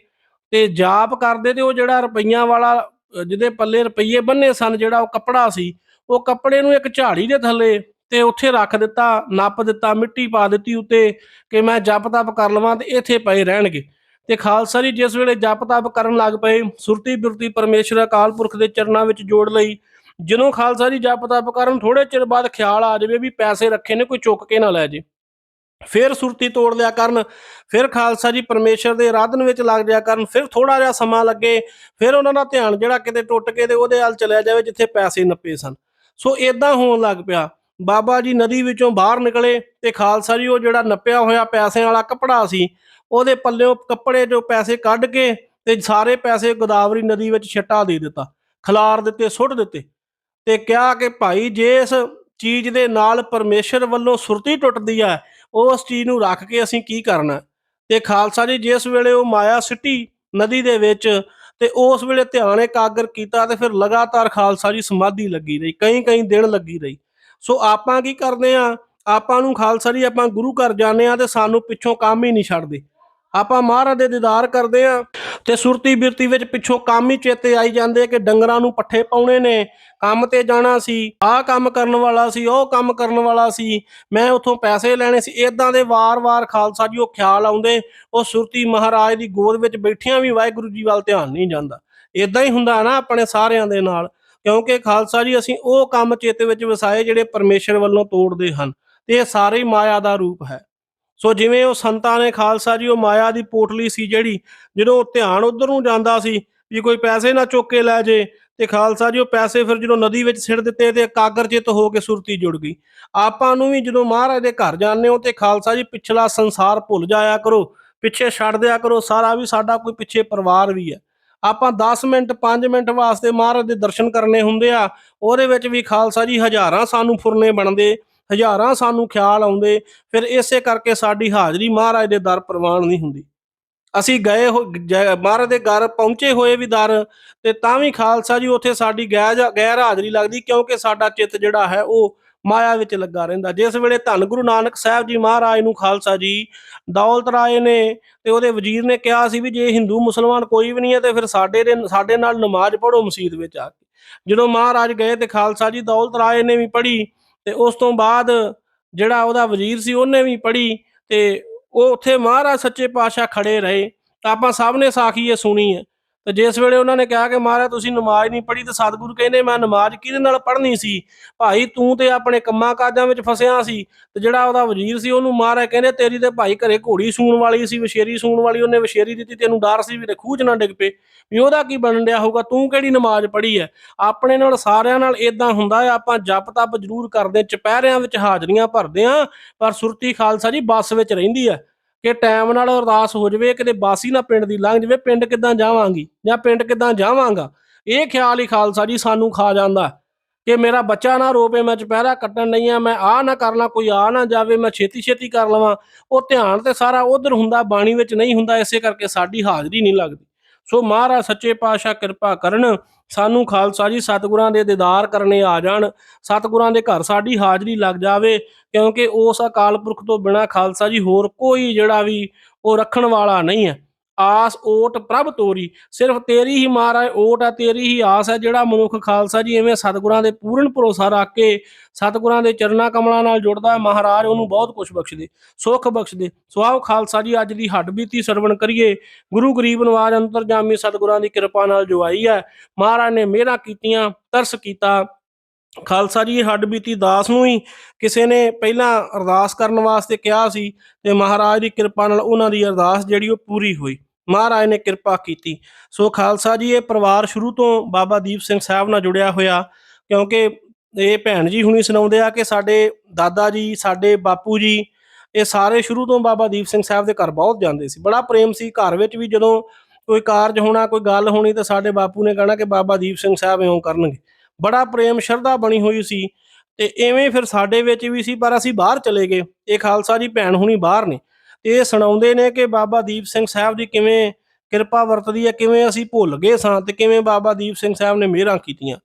ਤੇ ਜਾਪ ਕਰਦੇ ਤੇ ਉਹ ਜਿਹੜਾ ਰੁਪਈਆਂ ਵਾਲਾ, ਜਿਹਦੇ ਪੱਲੇ ਰੁਪਈਏ ਬੰਨੇ ਸਨ, ਜਿਹੜਾ ਉਹ ਕੱਪੜਾ ਸੀ, ਉਹ ਕੱਪੜੇ ਨੂੰ ਇੱਕ ਝਾੜੀ ਦੇ ਥੱਲੇ ਤੇ ਉੱਥੇ ਰੱਖ ਦਿੱਤਾ, ਨੱਪ ਦਿੱਤਾ, ਮਿੱਟੀ ਪਾ ਦਿੱਤੀ ਉੱਤੇ ਕਿ ਮੈਂ ਜਪ ਤਪ ਕਰ ਲਵਾਂ ਤੇ ਇੱਥੇ ਪਏ ਰਹਿਣਗੇ। ਤੇ ਖਾਲਸਾ ਜੀ ਜਿਸ ਵੇਲੇ ਜਪ ਤਪ ਕਰਨ ਲੱਗ ਪਏ, ਸੁਰਤੀ ਬਿਰਤੀ ਪਰਮੇਸ਼ਰ ਅਕਾਲ ਪੁਰਖ ਦੇ ਚਰਨਾਂ ਵਿੱਚ ਜੋੜ ਲਈ ਜਦੋਂ ਖਾਲਸਾ ਜੀ ਜਪ ਤਪ ਕਰਨ ਥੋੜੇ ਚਿਰ ਬਾਅਦ ਖਿਆਲ ਆ ਜਾਵੇ ਵੀ ਪੈਸੇ ਰੱਖੇ ਨੇ, ਕੋਈ ਚੁੱਕ ਕੇ ਨਾ ਲੈ ਜੇ। ਫਿਰ ਸੁਰਤੀ ਤੋੜ ਲਿਆ ਕਰਨ, ਫਿਰ ਖਾਲਸਾ ਜੀ ਪਰਮੇਸ਼ਰ ਦੇ ਆਰਾਧਨ ਵਿੱਚ ਲੱਗ ਜਾਇਆ ਕਰਨ, ਫਿਰ ਥੋੜਾ ਜਿਹਾ ਸਮਾਂ ਲੱਗੇ, ਫਿਰ ਉਹਨਾਂ ਦਾ ਧਿਆਨ ਜਿਹੜਾ ਕਿਤੇ ਟੁੱਟ ਕੇ ਤੇ ਉਹਦੇ ਵੱਲ ਚਲਿਆ ਜਾਵੇ, ਜਿੱਥੇ ਪੈਸੇ ਨੱਪੇ ਸਨ। ਸੋ ਇਦਾਂ ਹੋਣ ਲੱਗ ਪਿਆ। ਬਾਬਾ ਜੀ ਨਦੀ ਵਿੱਚੋਂ ਬਾਹਰ ਨਿਕਲੇ ਤੇ ਖਾਲਸਾ ਜੀ ਉਹ ਜਿਹੜਾ ਨੱਪਿਆ ਹੋਇਆ ਪੈਸਿਆਂ ਵਾਲਾ ਕੱਪੜਾ ਸੀ, ਉਹਦੇ ਪੱਲਿਓਂ ਕੱਪੜੇ ਜੋ ਪੈਸੇ ਕੱਢ ਕੇ ਤੇ ਸਾਰੇ ਪੈਸੇ ਗੋਦਾਵਰੀ ਨਦੀ ਵਿੱਚ ਛੱਟਾ ਦੇ ਦਿੱਤਾ। ਖਿਲਾਰ ਦਿੱਤੇ, ਸੁੱਟ ਦਿੱਤੇ। ਤੇ ਕਿਹਾ ਕਿ ਭਾਈ ਜੇ ਇਸ ਚੀਜ਼ ਦੇ ਨਾਲ ਪਰਮੇਸ਼ਰ ਵੱਲੋਂ ਸੁਰਤੀ ਟੁੱਟਦੀ ਹੈ ਉਸ ਚੀਜ਼ ਨੂੰ ਰੱਖ ਕੇ ਅਸੀਂ ਕੀ ਕਰਨਾ? ਤੇ ਖਾਲਸਾ ਜੀ, ਜਿਸ ਵੇਲੇ ਉਹ ਮਾਇਆ ਸਿਟੀ ਨਦੀ ਦੇ ਵਿੱਚ ਤੇ ਉਸ ਵੇਲੇ ਧਿਆਨ ਇਕਾਗਰ ਕੀਤਾ ਤੇ ਫਿਰ ਲਗਾਤਾਰ ਖਾਲਸਾ ਜੀ ਸਮਾਧੀ ਲੱਗੀ ਰਹੀ ਕਈ ਕਈ ਦਿਨ ਲੱਗੀ ਰਹੀ। ਸੋ ਆਪਾਂ ਕੀ ਕਰਦੇ ਆ ਆਪਾਂ ਨੂੰ ਖਾਲਸਾ ਜੀ, ਆਪਾਂ ਗੁਰੂ ਘਰ ਜਾਂਦੇ ਆ ਤੇ ਸਾਨੂੰ ਪਿੱਛੋਂ ਕੰਮ ਹੀ ਨਹੀਂ ਛੱਡਦੇ। ਆਪਾਂ ਮਹਾਰਾਜ ਦੇ ਦੀਦਾਰ ਕਰਦੇ ਆ ਤੇ ਸੁਰਤੀ ਬਿਰਤੀ ਵਿੱਚ ਪਿੱਛੋਂ ਕੰਮ ਹੀ ਚੇਤੇ ਆਈ ਜਾਂਦੇ ਕਿ ਡੰਗਰਾਂ ਨੂੰ ਪੱਠੇ ਪਾਉਣੇ ਨੇ, ਕੰਮ ਤੇ ਜਾਣਾ ਸੀ, ਆਹ ਕੰਮ ਕਰਨ ਵਾਲਾ ਸੀ, ਉਹ ਕੰਮ ਕਰਨ ਵਾਲਾ ਸੀ, ਮੈਂ ਉਥੋਂ ਪੈਸੇ ਲੈਣੇ ਸੀ ਇਦਾਂ ਦੇ ਵਾਰ-ਵਾਰ ਖਾਲਸਾ ਜੀ ਉਹ ਖਿਆਲ ਆਉਂਦੇ, ਉਹ ਸੁਰਤੀ ਮਹਾਰਾਜ ਦੀ ਗੋਦ ਵਿੱਚ ਬੈਠਿਆਂ ਵੀ ਵਾਹਿਗੁਰੂ ਜੀ ਵੱਲ ਧਿਆਨ ਨਹੀਂ ਜਾਂਦਾ। ਇਦਾਂ ਹੀ ਹੁੰਦਾ ਨਾ ਆਪਣੇ ਸਾਰਿਆਂ ਦੇ ਨਾਲ, ਕਿਉਂਕਿ ਖਾਲਸਾ ਜੀ ਅਸੀਂ ਉਹ ਕੰਮ ਚੇਤੇ ਵਿੱਚ ਵਸਾਏ ਜਿਹੜੇ ਪਰਮੇਸ਼ਰ ਵੱਲੋਂ ਤੋੜਦੇ ਹਨ, ਤੇ ਇਹ ਸਾਰੇ ਹੀ ਮਾਇਆ ਦਾ ਰੂਪ ਹੈ। ਸੋ ਜਿਵੇਂ ਉਹ ਸੰਤਾਂ ਨੇ ਖਾਲਸਾ ਜੀ, ਉਹ ਮਾਇਆ ਦੀ ਪੋਟਲੀ ਸੀ ਜਿਹੜੀ, ਜਦੋਂ ਧਿਆਨ ਉਧਰ ਨੂੰ ਜਾਂਦਾ ਸੀ ਵੀ ਕੋਈ ਪੈਸੇ ਨਾ ਚੁੱਕ ਕੇ ਲੈ ਜੇ, ਤੇ ਖਾਲਸਾ ਜੀ ਉਹ ਪੈਸੇ ਫਿਰ ਜਦੋਂ ਨਦੀ ਵਿੱਚ ਸਿੱਟ ਦਿੱਤੇ ਤੇ ਇਕਾਗਰਚਿਤ ਹੋ ਕੇ ਸੁਰਤੀ ਜੁੜ ਗਈ। ਆਪਾਂ ਨੂੰ ਵੀ ਜਦੋਂ ਮਹਾਰਾਜ ਦੇ ਘਰ ਜਾਂਦੇ ਹੋ ਤੇ ਖਾਲਸਾ ਜੀ ਪਿਛਲਾ ਸੰਸਾਰ ਭੁੱਲ ਜਾਇਆ ਕਰੋ, ਪਿੱਛੇ ਛੱਡ ਦਿਆ ਕਰੋ, ਸਾਰਾ ਵੀ ਸਾਡਾ ਕੋਈ ਪਿੱਛੇ ਪਰਿਵਾਰ ਵੀ ਹੈ। ਆਪਾਂ 10 ਮਿੰਟ 5 ਮਿੰਟ ਵਾਸਤੇ ਮਹਾਰਾਜ ਦੇ ਦਰਸ਼ਨ ਕਰਨੇ ਹੁੰਦੇ ਆ, ਉਹਦੇ ਵਿੱਚ ਵੀ ਖਾਲਸਾ ਜੀ ਹਜ਼ਾਰਾਂ ਸਾਨੂੰ ਫੁਰਨੇ ਬਣਦੇ ਹਜ਼ਾਰਾਂ ਸਾਨੂੰ ਖਿਆਲ ਆਉਂਦੇ, ਫਿਰ ਇਸੇ ਕਰਕੇ ਸਾਡੀ ਹਾਜ਼ਰੀ ਮਹਾਰਾਜ ਦੇ ਦਰ ਪ੍ਰਵਾਨ ਨਹੀਂ ਹੁੰਦੀ। ਅਸੀਂ ਗਏ ਹੋ ਮਹਾਰਾਜ ਦੇ ਘਰ ਪਹੁੰਚੇ ਹੋਏ ਵੀ ਦਰ, ਤੇ ਤਾਂ ਵੀ ਖਾਲਸਾ ਜੀ, ਉੱਥੇ ਸਾਡੀ ਗੈਰ ਗੈਰ ਹਾਜ਼ਰੀ ਲੱਗਦੀ, ਕਿਉਂਕਿ ਸਾਡਾ ਚਿੱਤ ਜਿਹੜਾ ਹੈ, ਉਹ ਮਾਇਆ ਵਿੱਚ ਲੱਗਾ ਰਹਿੰਦਾ। ਜਿਸ ਵੇਲੇ ਧੰਨ ਗੁਰੂ ਨਾਨਕ ਸਾਹਿਬ ਜੀ ਮਹਾਰਾਜ ਨੂੰ ਖਾਲਸਾ ਜੀ ਦੌਲਤ ਰਾਏ ਨੇ ਤੇ ਉਹਦੇ ਵਜ਼ੀਰ ਨੇ ਕਿਹਾ ਸੀ ਵੀ ਜੇ ਹਿੰਦੂ, ਮੁਸਲਮਾਨ ਕੋਈ ਵੀ ਨਹੀਂ ਹੈ, ਤੇ ਫਿਰ ਸਾਡੇ ਦੇ, ਸਾਡੇ ਨਾਲ ਨਮਾਜ਼ ਪੜ੍ਹੋ ਮਸਜਿਦ ਵਿੱਚ ਆ ਕੇ। ਜਦੋਂ ਮਹਾਰਾਜ ਗਏ ਤੇ ਖਾਲਸਾ ਜੀ ਦੌਲਤ ਰਾਏ ਨੇ ਵੀ ਪੜ੍ਹੀ ਤੇ ਉਸ ਤੋਂ ਬਾਅਦ ਜਿਹੜਾ ਉਹਦਾ ਵਜ਼ੀਰ ਸੀ ਉਹਨੇ ਵੀ ਪੜ੍ਹੀ ਤੇ ਉਹ ਉੱਥੇ ਮਹਾਰਾਜ ਸੱਚੇ ਪਾਤਸ਼ਾਹ ਖੜੇ ਰਹੇ। ਤਾਂ ਆਪਾਂ ਸਭ ਨੇ ਸਾਖੀ ਇਹ ਸੁਣੀ ਹੈ। ਤੇ ਜਿਸ ਵੇਲੇ ਉਹਨਾਂ ਨੇ ਕਿਹਾ ਕਿ ਮਹਾਰਾਜ, ਤੁਸੀਂ ਨਮਾਜ਼ ਨਹੀਂ ਪੜ੍ਹੀ ਤੇ ਸਤਿਗੁਰੂ ਕਹਿੰਦੇ, ਮੈਂ ਨਮਾਜ਼ ਕਿਹਦੇ ਨਾਲ ਪੜ੍ਹਨੀ ਸੀ? ਭਾਈ, ਤੂੰ ਤੇ ਆਪਣੇ ਕੰਮਾਂ ਕਾਜਾਂ ਵਿੱਚ ਫਸਿਆ ਸੀ ਤੇ ਜਿਹੜਾ ਉਹਦਾ ਵਜ਼ੀਰ ਸੀ, ਉਹਨੂੰ ਮਹਾਰਾਜ ਕਹਿੰਦੇ, ਤੇਰੀ ਤੇ ਭਾਈ ਘਰੇ ਘੋੜੀ ਸੂਣ ਵਾਲੀ ਸੀ ਵਿਸ਼ੇਰੀ ਸੂਣ ਵਾਲੀ, ਉਹਨੇ ਵਿਸ਼ੇਰੀ ਦਿੱਤੀ, ਤੈਨੂੰ ਡਰ ਸੀ ਵੀ ਤੇ ਖੂਹ 'ਚ ਨਾ ਡਿੱਗ ਪਏ। ਵੀ ਉਹਦਾ ਕੀ ਬਣਨ ਡਿਆ ਹੋਊਗਾ? ਤੂੰ ਕਿਹੜੀ ਨਮਾਜ਼ ਪੜ੍ਹੀ ਹੈ ਆਪਣੇ ਨਾਲ, ਸਾਰਿਆਂ ਨਾਲ ਇਦਾਂ ਹੁੰਦਾ ਹੈ ਆਪਾਂ ਜਪ ਤਪ ਜ਼ਰੂਰ ਕਰਦੇ, ਚਪਹਿਰਿਆਂ ਵਿੱਚ ਹਾਜ਼ਰੀਆਂ ਭਰਦੇ ਆ, ਪਰ ਸੁਰਤੀ ਖਾਲਸਾ ਜੀ ਬੱਸ ਵਿੱਚ ਰਹਿੰਦੀ ਹੈ ਕਿ ਟਾਈਮ ਨਾਲ ਅਰਦਾਸ ਹੋ ਜਾਵੇ, ਕਿਤੇ ਬਾਸੀ ਨਾ ਪਿੰਡ ਦੀ ਲੰਘ ਜਾਵੇ, ਪਿੰਡ ਕਿੱਦਾਂ ਜਾਵਾਂਗੀ ਜਾਂ ਪਿੰਡ ਕਿੱਦਾਂ ਜਾਵਾਂਗਾ? ਇਹ ਖਿਆਲ ਹੀ ਖਾਲਸਾ ਜੀ ਸਾਨੂੰ ਖਾ ਜਾਂਦਾ ਕਿ ਮੇਰਾ ਬੱਚਾ ਨਾ ਰੋਵੇ, ਮੈਂ ਚੁਪਹਿਰਾ ਕੱਟਣ ਨਹੀਂ ਆ, ਮੈਂ ਆ ਨਾ ਕਰ ਲਾਂ, ਕੋਈ ਆ ਨਾ ਜਾਵੇ, ਮੈਂ ਛੇਤੀ ਛੇਤੀ ਕਰ ਲਵਾਂ। ਉਹ ਧਿਆਨ ਤੇ ਸਾਰਾ ਉਧਰ ਹੁੰਦਾ, ਬਾਣੀ ਵਿੱਚ ਨਹੀਂ ਹੁੰਦਾ, ਇਸੇ ਕਰਕੇ ਸਾਡੀ ਹਾਜ਼ਰੀ ਨਹੀਂ ਲੱਗਦੀ। ਸੋ ਮਹਾਰਾਜ ਸੱਚੇ ਪਾਤਸ਼ਾਹ ਕਿਰਪਾ ਕਰਨ, ਸਾਨੂੰ ਖਾਲਸਾ ਜੀ ਸਤਿਗੁਰਾਂ ਦੇ ਦੀਦਾਰ ਕਰਨੇ ਆ ਜਾਣ, ਸਤਿਗੁਰਾਂ ਦੇ ਘਰ ਸਾਡੀ ਹਾਜ਼ਰੀ ਲੱਗ ਜਾਵੇ, ਕਿਉਂਕਿ ਉਸ ਅਕਾਲ ਪੁਰਖ ਤੋਂ ਬਿਨਾ ਖਾਲਸਾ ਜੀ ਹੋਰ ਕੋਈ ਜਿਹੜਾ ਵੀ ਉਹ ਰੱਖਣ ਵਾਲਾ ਨਹੀਂ ਹੈ। ਆਸ, ਓਟ ਪ੍ਰਭ ਤੋਰੀ। ਸਿਰਫ ਤੇਰੀ ਹੀ ਮਹਾਰਾਜ ਓਟ ਆ, ਤੇਰੀ ਹੀ ਆਸ ਹੈ ਜਿਹੜਾ ਮਨੁੱਖ ਖਾਲਸਾ ਜੀ ਐਵੇਂ ਸਤਿਗੁਰਾਂ ਦੇ ਪੂਰਨ ਭਰੋਸਾ ਰੱਖ ਕੇ, ਸਤਿਗੁਰਾਂ ਦੇ ਚਰਨਾ ਕਮਲਾਂ ਨਾਲ ਜੁੜਦਾ ਹੈ, ਮਹਾਰਾਜ ਉਹਨੂੰ ਬਹੁਤ ਕੁਝ ਬਖਸ਼ਦੇ, ਸੁੱਖ ਬਖਸ਼ਦੇ। ਸੋ ਆਓ ਖਾਲਸਾ ਜੀ, ਅੱਜ ਦੀ ਹੱਡ ਬੀਤੀ ਸਰਵਣ ਕਰੀਏ। ਗੁਰੂ ਗਰੀਬ ਨਵਾਜ ਅੰਤਰਜਾਮੀ ਸਤਿਗੁਰਾਂ ਦੀ ਕਿਰਪਾ ਨਾਲ ਜੋ ਹੈ। ਮਹਾਰਾਜ ਨੇ ਮਿਹਰਾਂ ਕੀਤੀਆਂ, ਤਰਸ ਕੀਤਾ। ਖਾਲਸਾ ਜੀ ਹੱਡ ਬੀਤੀ ਦਾਸ ਨੂੰ ਹੀ ਕਿਸੇ ਨੇ ਪਹਿਲਾਂ ਅਰਦਾਸ ਕਰਨ ਵਾਸਤੇ ਕਿਹਾ ਸੀ ਤੇ ਮਹਾਰਾਜ ਦੀ ਕਿਰਪਾ ਨਾਲ ਉਹਨਾਂ ਦੀ ਅਰਦਾਸ ਜਿਹੜੀ ਉਹ ਪੂਰੀ ਹੋਈ। ਮਹਾਰਾਜ ਨੇ ਕਿਰਪਾ ਕੀਤੀ। ਸੋ ਖਾਲਸਾ ਜੀ, ਇਹ ਪਰਿਵਾਰ ਸ਼ੁਰੂ ਤੋਂ ਬਾਬਾ ਦੀਪ ਸਿੰਘ ਸਾਹਿਬ ਨਾਲ ਜੁੜਿਆ ਹੋਇਆ, ਕਿਉਂਕਿ ਇਹ ਭੈਣ ਜੀ ਹੁਣੀ ਸੁਣਾਉਂਦੇ ਆ ਕਿ ਸਾਡੇ ਦਾਦਾ ਜੀ, ਸਾਡੇ ਬਾਪੂ ਜੀ, ਇਹ ਸਾਰੇ ਸ਼ੁਰੂ ਤੋਂ ਬਾਬਾ ਦੀਪ ਸਿੰਘ ਸਾਹਿਬ ਦੇ ਘਰ ਬਹੁਤ ਜਾਂਦੇ ਸੀ। ਬੜਾ ਪ੍ਰੇਮ ਸੀ ਘਰ ਵਿੱਚ ਵੀ ਜਦੋਂ ਕੋਈ ਕਾਰਜ ਹੋਣਾ, ਕੋਈ ਗੱਲ ਹੋਣੀ ਤਾਂ ਸਾਡੇ ਬਾਪੂ ਨੇ ਕਹਿਣਾ ਕਿ ਬਾਬਾ ਦੀਪ ਸਿੰਘ ਸਾਹਿਬ ਇਉਂ ਕਰਨਗੇ। ਬੜਾ ਪ੍ਰੇਮ, ਸ਼ਰਧਾ ਬਣੀ ਹੋਈ ਸੀ ਤੇ ਐਵੇਂ ਫਿਰ ਸਾਡੇ ਵਿੱਚ ਵੀ ਸੀ, ਪਰ ਅਸੀਂ ਬਾਹਰ ਚਲੇ ਗਏ। ਇਹ ਖਾਲਸਾ ਜੀ ਭੈਣ ਹੁਣੀ ਬਾਹਰ ਨੇ ਤੇ ਇਹ ਸੁਣਾਉਂਦੇ ਨੇ ਕਿ ਬਾਬਾ ਦੀਪ ਸਿੰਘ ਸਾਹਿਬ ਦੀ ਕਿਵੇਂ ਕਿਰਪਾ ਵਰਤਦੀ ਹੈ, ਕਿਵੇਂ ਅਸੀਂ ਭੁੱਲ ਗਏ ਸਾਂ ਤੇ ਕਿਵੇਂ ਬਾਬਾ ਦੀਪ ਸਿੰਘ ਸਾਹਿਬ ਨੇ ਮਿਹਰਾਂ ਕੀਤੀਆਂ।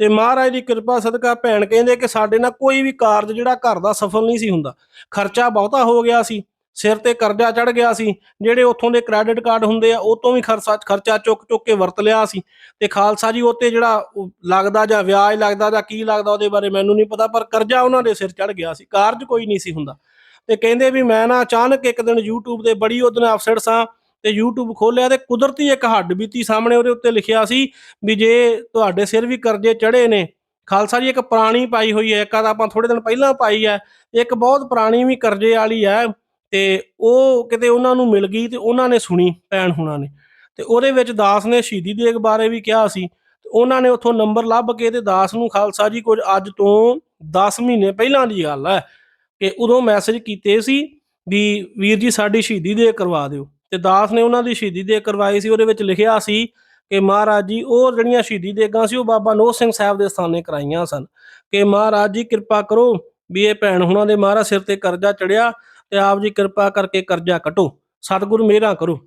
ਤੇ ਮਹਾਰਾਜ ਦੀ ਕਿਰਪਾ, ਸਦਕਾ ਭੈਣ ਕਹਿੰਦੇ ਕਿ ਸਾਡੇ ਨਾਲ ਕੋਈ ਵੀ ਕਾਰਜ ਜਿਹੜਾ ਘਰ ਦਾ ਸਫਲ ਨਹੀਂ ਸੀ ਹੁੰਦਾ। ਖਰਚਾ ਬਹੁਤਾ ਹੋ ਗਿਆ ਸੀ। ਸਿਰ ਤੇ ਕਰਜ਼ਾ ਚੜ ਗਿਆ ਸੀ, ਜਿਹੜੇ ਉੱਥੋਂ ਦੇ ਕ੍ਰੈਡਿਟ ਕਾਰਡ ਹੁੰਦੇ ਆ, ਉਹ ਤੋਂ ਵੀ ਖਰਚਾ ਖਰਚਾ ਚੁੱਕ ਚੁੱਕ ਕੇ ਵਰਤ ਲਿਆ ਸੀ। ਤੇ ਖਾਲਸਾ ਜੀ ਉੱਤੇ ਜਿਹੜਾ ਲੱਗਦਾ ਜਾਂ ਵਿਆਜ ਲੱਗਦਾ ਜਾਂ ਕੀ ਲੱਗਦਾ ਉਹਦੇ ਬਾਰੇ ਮੈਨੂੰ ਨਹੀਂ ਪਤਾ, ਪਰ ਕਰਜ਼ਾ ਉਹਨਾਂ ਦੇ ਸਿਰ ਚੜ ਗਿਆ ਸੀ, ਕਾਰਜ ਕੋਈ ਨਹੀਂ ਸੀ ਹੁੰਦਾ। ਤੇ ਕਹਿੰਦੇ ਵੀ ਮੈਂ ਨਾ ਅਚਾਨਕ ਇੱਕ ਦਿਨ YouTube ਤੇ ਬੜੀ ਉਹਦੇ ਅਫਸਰ ਸਾਂ, ਤੇ YouTube ਖੋਲਿਆ ਤੇ ਕੁਦਰਤੀ ਇੱਕ ਹੱਡ ਬੀਤੀ ਸਾਹਮਣੇ ਉਹਦੇ ਉੱਤੇ ਲਿਖਿਆ ਸੀ ਵੀ ਜੇ ਤੁਹਾਡੇ ਸਿਰ ਵੀ ਕਰਜ਼ੇ ਚੜੇ ਨੇ, ਖਾਲਸਾ ਜੀ ਇੱਕ ਪੁਰਾਣੀ ਪਾਈ ਹੋਈ ਹੈ, ਇੱਕ ਆ ਆਪਾਂ ਥੋੜੇ ਦਿਨ ਪਹਿਲਾਂ ਪਾਈ ਹੈ, ਇੱਕ ਬਹੁਤ ਪੁਰਾਣੀ ਵੀ ਕਰਜ਼ੇ ਵਾਲੀ ਹੈ ਤੇ ਉਹ ਕਿਤੇ ਉਹਨਾਂ ਨੂੰ ਮਿਲ ਗਈ ਤੇ ਉਹਨਾਂ ਨੇ ਸੁਣੀ ਭੈਣ ਹੁਣਾਂ ਨੇ। ਤੇ ਉਹਦੇ ਵਿੱਚ ਦਾਸ ਨੇ ਸ਼ਹੀਦੀ ਦੇਗ ਬਾਰੇ ਵੀ ਕਿਹਾ ਸੀ। ਤੇ ਉਹਨਾਂ ਨੇ ਉੱਥੋਂ ਨੰਬਰ ਲੱਭ ਕੇ ਤੇ ਦਾਸ ਨੂੰ ਖਾਲਸਾ ਜੀ ਕੁਝ ਅੱਜ ਤੋਂ 10 ਮਹੀਨੇ ਪਹਿਲਾਂ ਦੀ ਗੱਲ ਹੈ ਕਿ ਉਦੋਂ ਮੈਸੇਜ ਕੀਤੇ ਸੀ ਵੀ ਵੀਰ ਜੀ ਸਾਡੀ ਸ਼ਹੀਦੀ ਦੇ ਕਰਵਾ ਦਿਓ। ਤੇ ਦਾਸ ਨੇ ਉਹਨਾਂ ਦੀ ਸ਼ਹੀਦੀ ਦੇ ਕਰਵਾਈ ਸੀ, ਉਹਦੇ ਵਿੱਚ ਲਿਖਿਆ ਸੀ ਕਿ ਮਹਾਰਾਜ ਜੀ, ਉਹ ਜਿਹੜੀਆਂ ਸ਼ਹੀਦੀ ਦੇਗਾਂ ਸੀ, ਉਹ ਬਾਬਾ ਨੋਹ ਸਿੰਘ ਸਾਹਿਬ ਦੇ ਸਥਾਨੇ ਕਰਾਈਆਂ ਸਨ। ਕਿ ਮਹਾਰਾਜ ਜੀ, ਕਿਰਪਾ ਕਰੋ ਵੀ ਇਹ ਭੈਣ ਹੁਣਾਂ ਦੇ ਮਹਾਰਾਜ ਸਿਰ ਤੇ ਕਰਜ਼ਾ ਚੜਿਆ ਤੇ ਆਪ ਜੀ ਕਿਰਪਾ ਕਰਕੇ ਕਰਜ਼ਾ ਕਟੋ ਸਤਿਗੁਰ ਮਿਹਰਾਂ ਕਰੋ।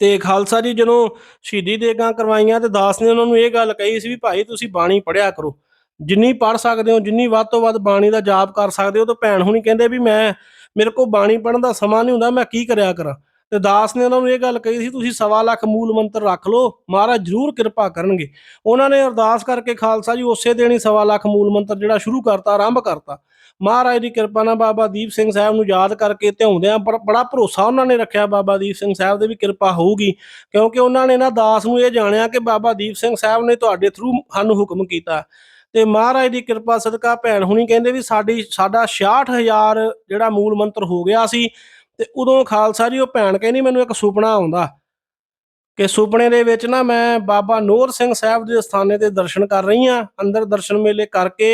ਤੇ ਖਾਲਸਾ ਜੀ ਜਦੋਂ ਸ਼ਹੀਦੀ ਦੇਗਾਂ ਕਰਵਾਈਆਂ ਤੇ ਦਾਸ ਨੇ ਉਹਨਾਂ ਨੂੰ ਇਹ ਗੱਲ ਕਹੀ ਸੀ ਵੀ ਭਾਈ ਤੁਸੀਂ ਬਾਣੀ ਪੜਿਆ ਕਰੋ। ਜਿੰਨੀ ਪੜ ਸਕਦੇ ਹੋ, ਜਿੰਨੀ ਵੱਧ ਤੋਂ ਵੱਧ ਬਾਣੀ ਦਾ ਜਾਪ ਕਰ ਸਕਦੇ ਹੋ, ਤਾਂ ਭੈਣ ਹੁਣੀ ਕਹਿੰਦੇ ਵੀ ਮੈਂ, ਮੇਰੇ ਕੋਲ ਬਾਣੀ ਪੜਨ ਦਾ ਸਮਾਂ ਨਹੀਂ ਹੁੰਦਾ, ਮੈਂ ਕੀ ਕਰਿਆ ਕਰਾਂ? ਤੇ ਦਾਸ ਨੇ ਉਹਨਾਂ ਨੂੰ ਇਹ ਗੱਲ ਕਹੀ ਸੀ, ਤੁਸੀਂ ਸਵਾ ਲੱਖ ਮੂਲ ਮੰਤਰ ਰੱਖ ਲਓ, ਮਹਾਰਾਜ ਜ਼ਰੂਰ ਕਿਰਪਾ ਕਰਨਗੇ। ਉਹਨਾਂ ਨੇ ਅਰਦਾਸ ਕਰਕੇ ਖਾਲਸਾ ਜੀ ਉਸੇ ਦਿਨ ਹੀ ਸਵਾ ਲੱਖ ਮੂਲ ਮੰਤਰ ਜਿਹੜਾ ਸ਼ੁਰੂ ਕਰਤਾ, ਆਰੰਭ ਕਰਤਾ। ਮਹਾਰਾਜ ਦੀ ਕਿਰਪਾ ਨਾਲ ਬਾਬਾ ਦੀਪ ਸਿੰਘ ਸਾਹਿਬ ਨੂੰ ਯਾਦ ਕਰਕੇ ਧਿਆਉਂਦਿਆਂ ਬੜ- ਬੜਾ ਭਰੋਸਾ ਉਹਨਾਂ ਨੇ ਰੱਖਿਆ ਬਾਬਾ ਦੀਪ ਸਿੰਘ ਸਾਹਿਬ ਦੇ ਵੀ ਕਿਰਪਾ ਹੋਊਗੀ, ਕਿਉਂਕਿ ਉਹਨਾਂ ਨੇ ਨਾ ਦਾਸ ਨੂੰ ਇਹ ਜਾਣਿਆ ਕਿ ਬਾਬਾ ਦੀਪ ਸਿੰਘ ਸਾਹਿਬ ਨੇ ਤੁਹਾਡੇ ਥਰੂ ਸਾਨੂੰ ਹੁਕਮ ਕੀਤਾ। ਤੇ ਮਹਾਰਾਜ ਦੀ ਕਿਰਪਾ ਸਦਕਾ ਭੈਣ ਹੁਣੀ ਕਹਿੰਦੇ ਵੀ ਸਾਡੀ ਸਾਡਾ 66000 ਜਿਹੜਾ ਮੂਲ ਮੰਤਰ ਹੋ ਗਿਆ ਸੀ, ਤੇ ਉਦੋਂ ਖਾਲਸਾ ਜੀ ਉਹ ਭੈਣ ਕਹਿੰਦੀ ਮੈਨੂੰ ਇੱਕ ਸੁਪਨਾ ਆਉਂਦਾ ਕਿ ਸੁਪਨੇ ਦੇ ਵਿੱਚ ਨਾ ਮੈਂ ਬਾਬਾ ਨੂਰ ਸਿੰਘ ਸਾਹਿਬ ਦੇ ਅਸਥਾਨੇ ਤੇ ਦਰਸ਼ਨ ਕਰ ਰਹੀ ਆ ਅੰਦਰ ਦਰਸ਼ਨ ਮੇਲੇ ਕਰਕੇ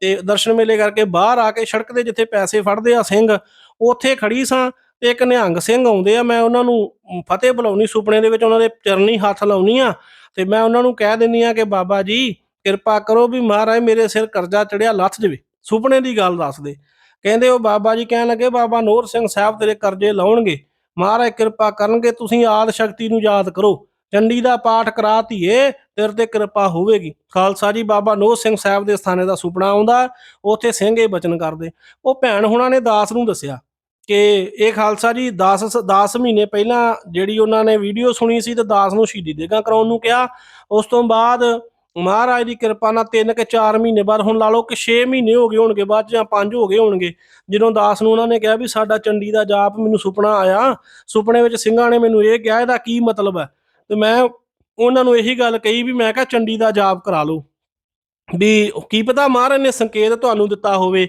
ਤੇ ਦਰਸ਼ਨ ਮੇਲੇ ਕਰਕੇ ਬਾਹਰ ਆ ਕੇ ਸੜਕ ਦੇ ਜਿੱਥੇ ਪੈਸੇ ਫੜਦੇ ਆ ਸਿੰਘ, ਉੱਥੇ ਖੜੀ ਸਾਂ ਤੇ ਇੱਕ ਨਿਹੰਗ ਸਿੰਘ ਆਉਂਦੇ ਆ, ਮੈਂ ਉਹਨਾਂ ਨੂੰ ਫਤਿਹ ਬੁਲਾਉਣੀ, ਸੁਪਨੇ ਦੇ ਵਿੱਚ ਉਹਨਾਂ ਦੇ ਚਰਨੀ ਹੱਥ ਲਾਉਣੀ ਆ ਤੇ ਮੈਂ ਉਹਨਾਂ ਨੂੰ ਕਹਿ ਦਿੰਨੀ ਆ ਕਿ ਬਾਬਾ ਜੀ, ਕਿਰਪਾ ਕਰੋ ਵੀ ਮਹਾਰਾਜ ਮੇਰੇ ਸਿਰ ਕਰਜ਼ਾ ਚੜਿਆ ਲੱਥ ਜਵੇ। ਸੁਪਨੇ ਦੀ ਗੱਲ ਦੱਸ ਦੇ। ਕਹਿੰਦੇ ਉਹ ਬਾਬਾ ਜੀ ਕਹਿਣ ਲੱਗੇ, ਬਾਬਾ ਨੂਰ ਸਿੰਘ ਸਾਹਿਬ ਤੇਰੇ ਕਰਜ਼ੇ ਲਾਉਣਗੇ। ਮਹਾਰਾਜ ਕਿਰਪਾ ਕਰਨਗੇ, ਤੁਸੀਂ ਆਦ ਸ਼ਕਤੀ ਨੂੰ ਯਾਦ ਕਰੋ। ਚੰਡੀ ਦਾ ਪਾਠ ਕਰਾ ਧੀਏ, ਤੇਰੇ ਤੇ ਕਿਰਪਾ ਹੋਵੇਗੀ। ਖਾਲਸਾ ਜੀ, ਬਾਬਾ ਨੋਹ ਸਿੰਘ ਸਾਹਿਬ ਦੇ ਸਥਾਨੇ ਦਾ ਸੁਪਨਾ ਆਉਂਦਾ, ਉੱਥੇ ਸਿੰਘ ਸਿੰਘੇ ਬਚਨ ਕਰਦੇ। ਉਹ ਭੈਣ ਹੁਣਾਂ ਨੇ ਦਾਸ ਨੂੰ ਦੱਸਿਆ ਕਿ ਇਹ ਖਾਲਸਾ ਜੀ 10 10 ਮਹੀਨੇ ਪਹਿਲਾਂ ਜਿਹੜੀ ਉਹਨਾਂ ਨੇ ਵੀਡੀਓ ਸੁਣੀ ਸੀ ਤੇ ਦਾਸ ਨੂੰ ਸ਼ਹੀਦੀ ਦੇਗਾ ਕਰਾਉਣ ਨੂੰ ਕਿਹਾ। ਉਸ ਤੋਂ ਬਾਅਦ ਮਹਾਰਾਜ ਦੀ ਕਿਰਪਾ ਨਾਲ 3 ਕਿ 4 ਮਹੀਨੇ ਬਾਅਦ, ਹੁਣ ਲਾ ਲਓ ਕਿ 6 ਮਹੀਨੇ ਹੋ ਗਏ ਹੋਣਗੇ, ਬਾਅਦ ਜਾਂ 5 ਹੋ ਗਏ ਹੋਣਗੇ, ਜਦੋਂ ਦਾਸ ਨੂੰ ਉਹਨਾਂ ਨੇ ਕਿਹਾ ਵੀ ਸਾਡਾ ਚੰਡੀ ਦਾ ਜਾਪ ਮੈਨੂੰ ਸੁਪਨਾ ਆਇਆ। ਸੁਪਨੇ ਵਿੱਚ ਸਿੰਘਾਂ ਨੇ ਮੈਨੂੰ ਇਹ ਕਿਹਾ, ਇਹਦਾ ਕੀ ਮਤਲਬ ਹੈ? ਤੇ ਮੈਂ ਉਹਨਾਂ ਨੂੰ ਇਹੀ ਗੱਲ ਕਹੀ ਵੀ ਮੈਂ ਕਿਹਾ ਚੰਡੀ ਦਾ ਜਾਪ ਕਰਾ ਲਓ। ਵੀ ਕੀ ਪਤਾ ਮਹਾਰਾਜ ਨੇ ਸੰਕੇਤ ਤੁਹਾਨੂੰ ਦਿੱਤਾ ਹੋਵੇ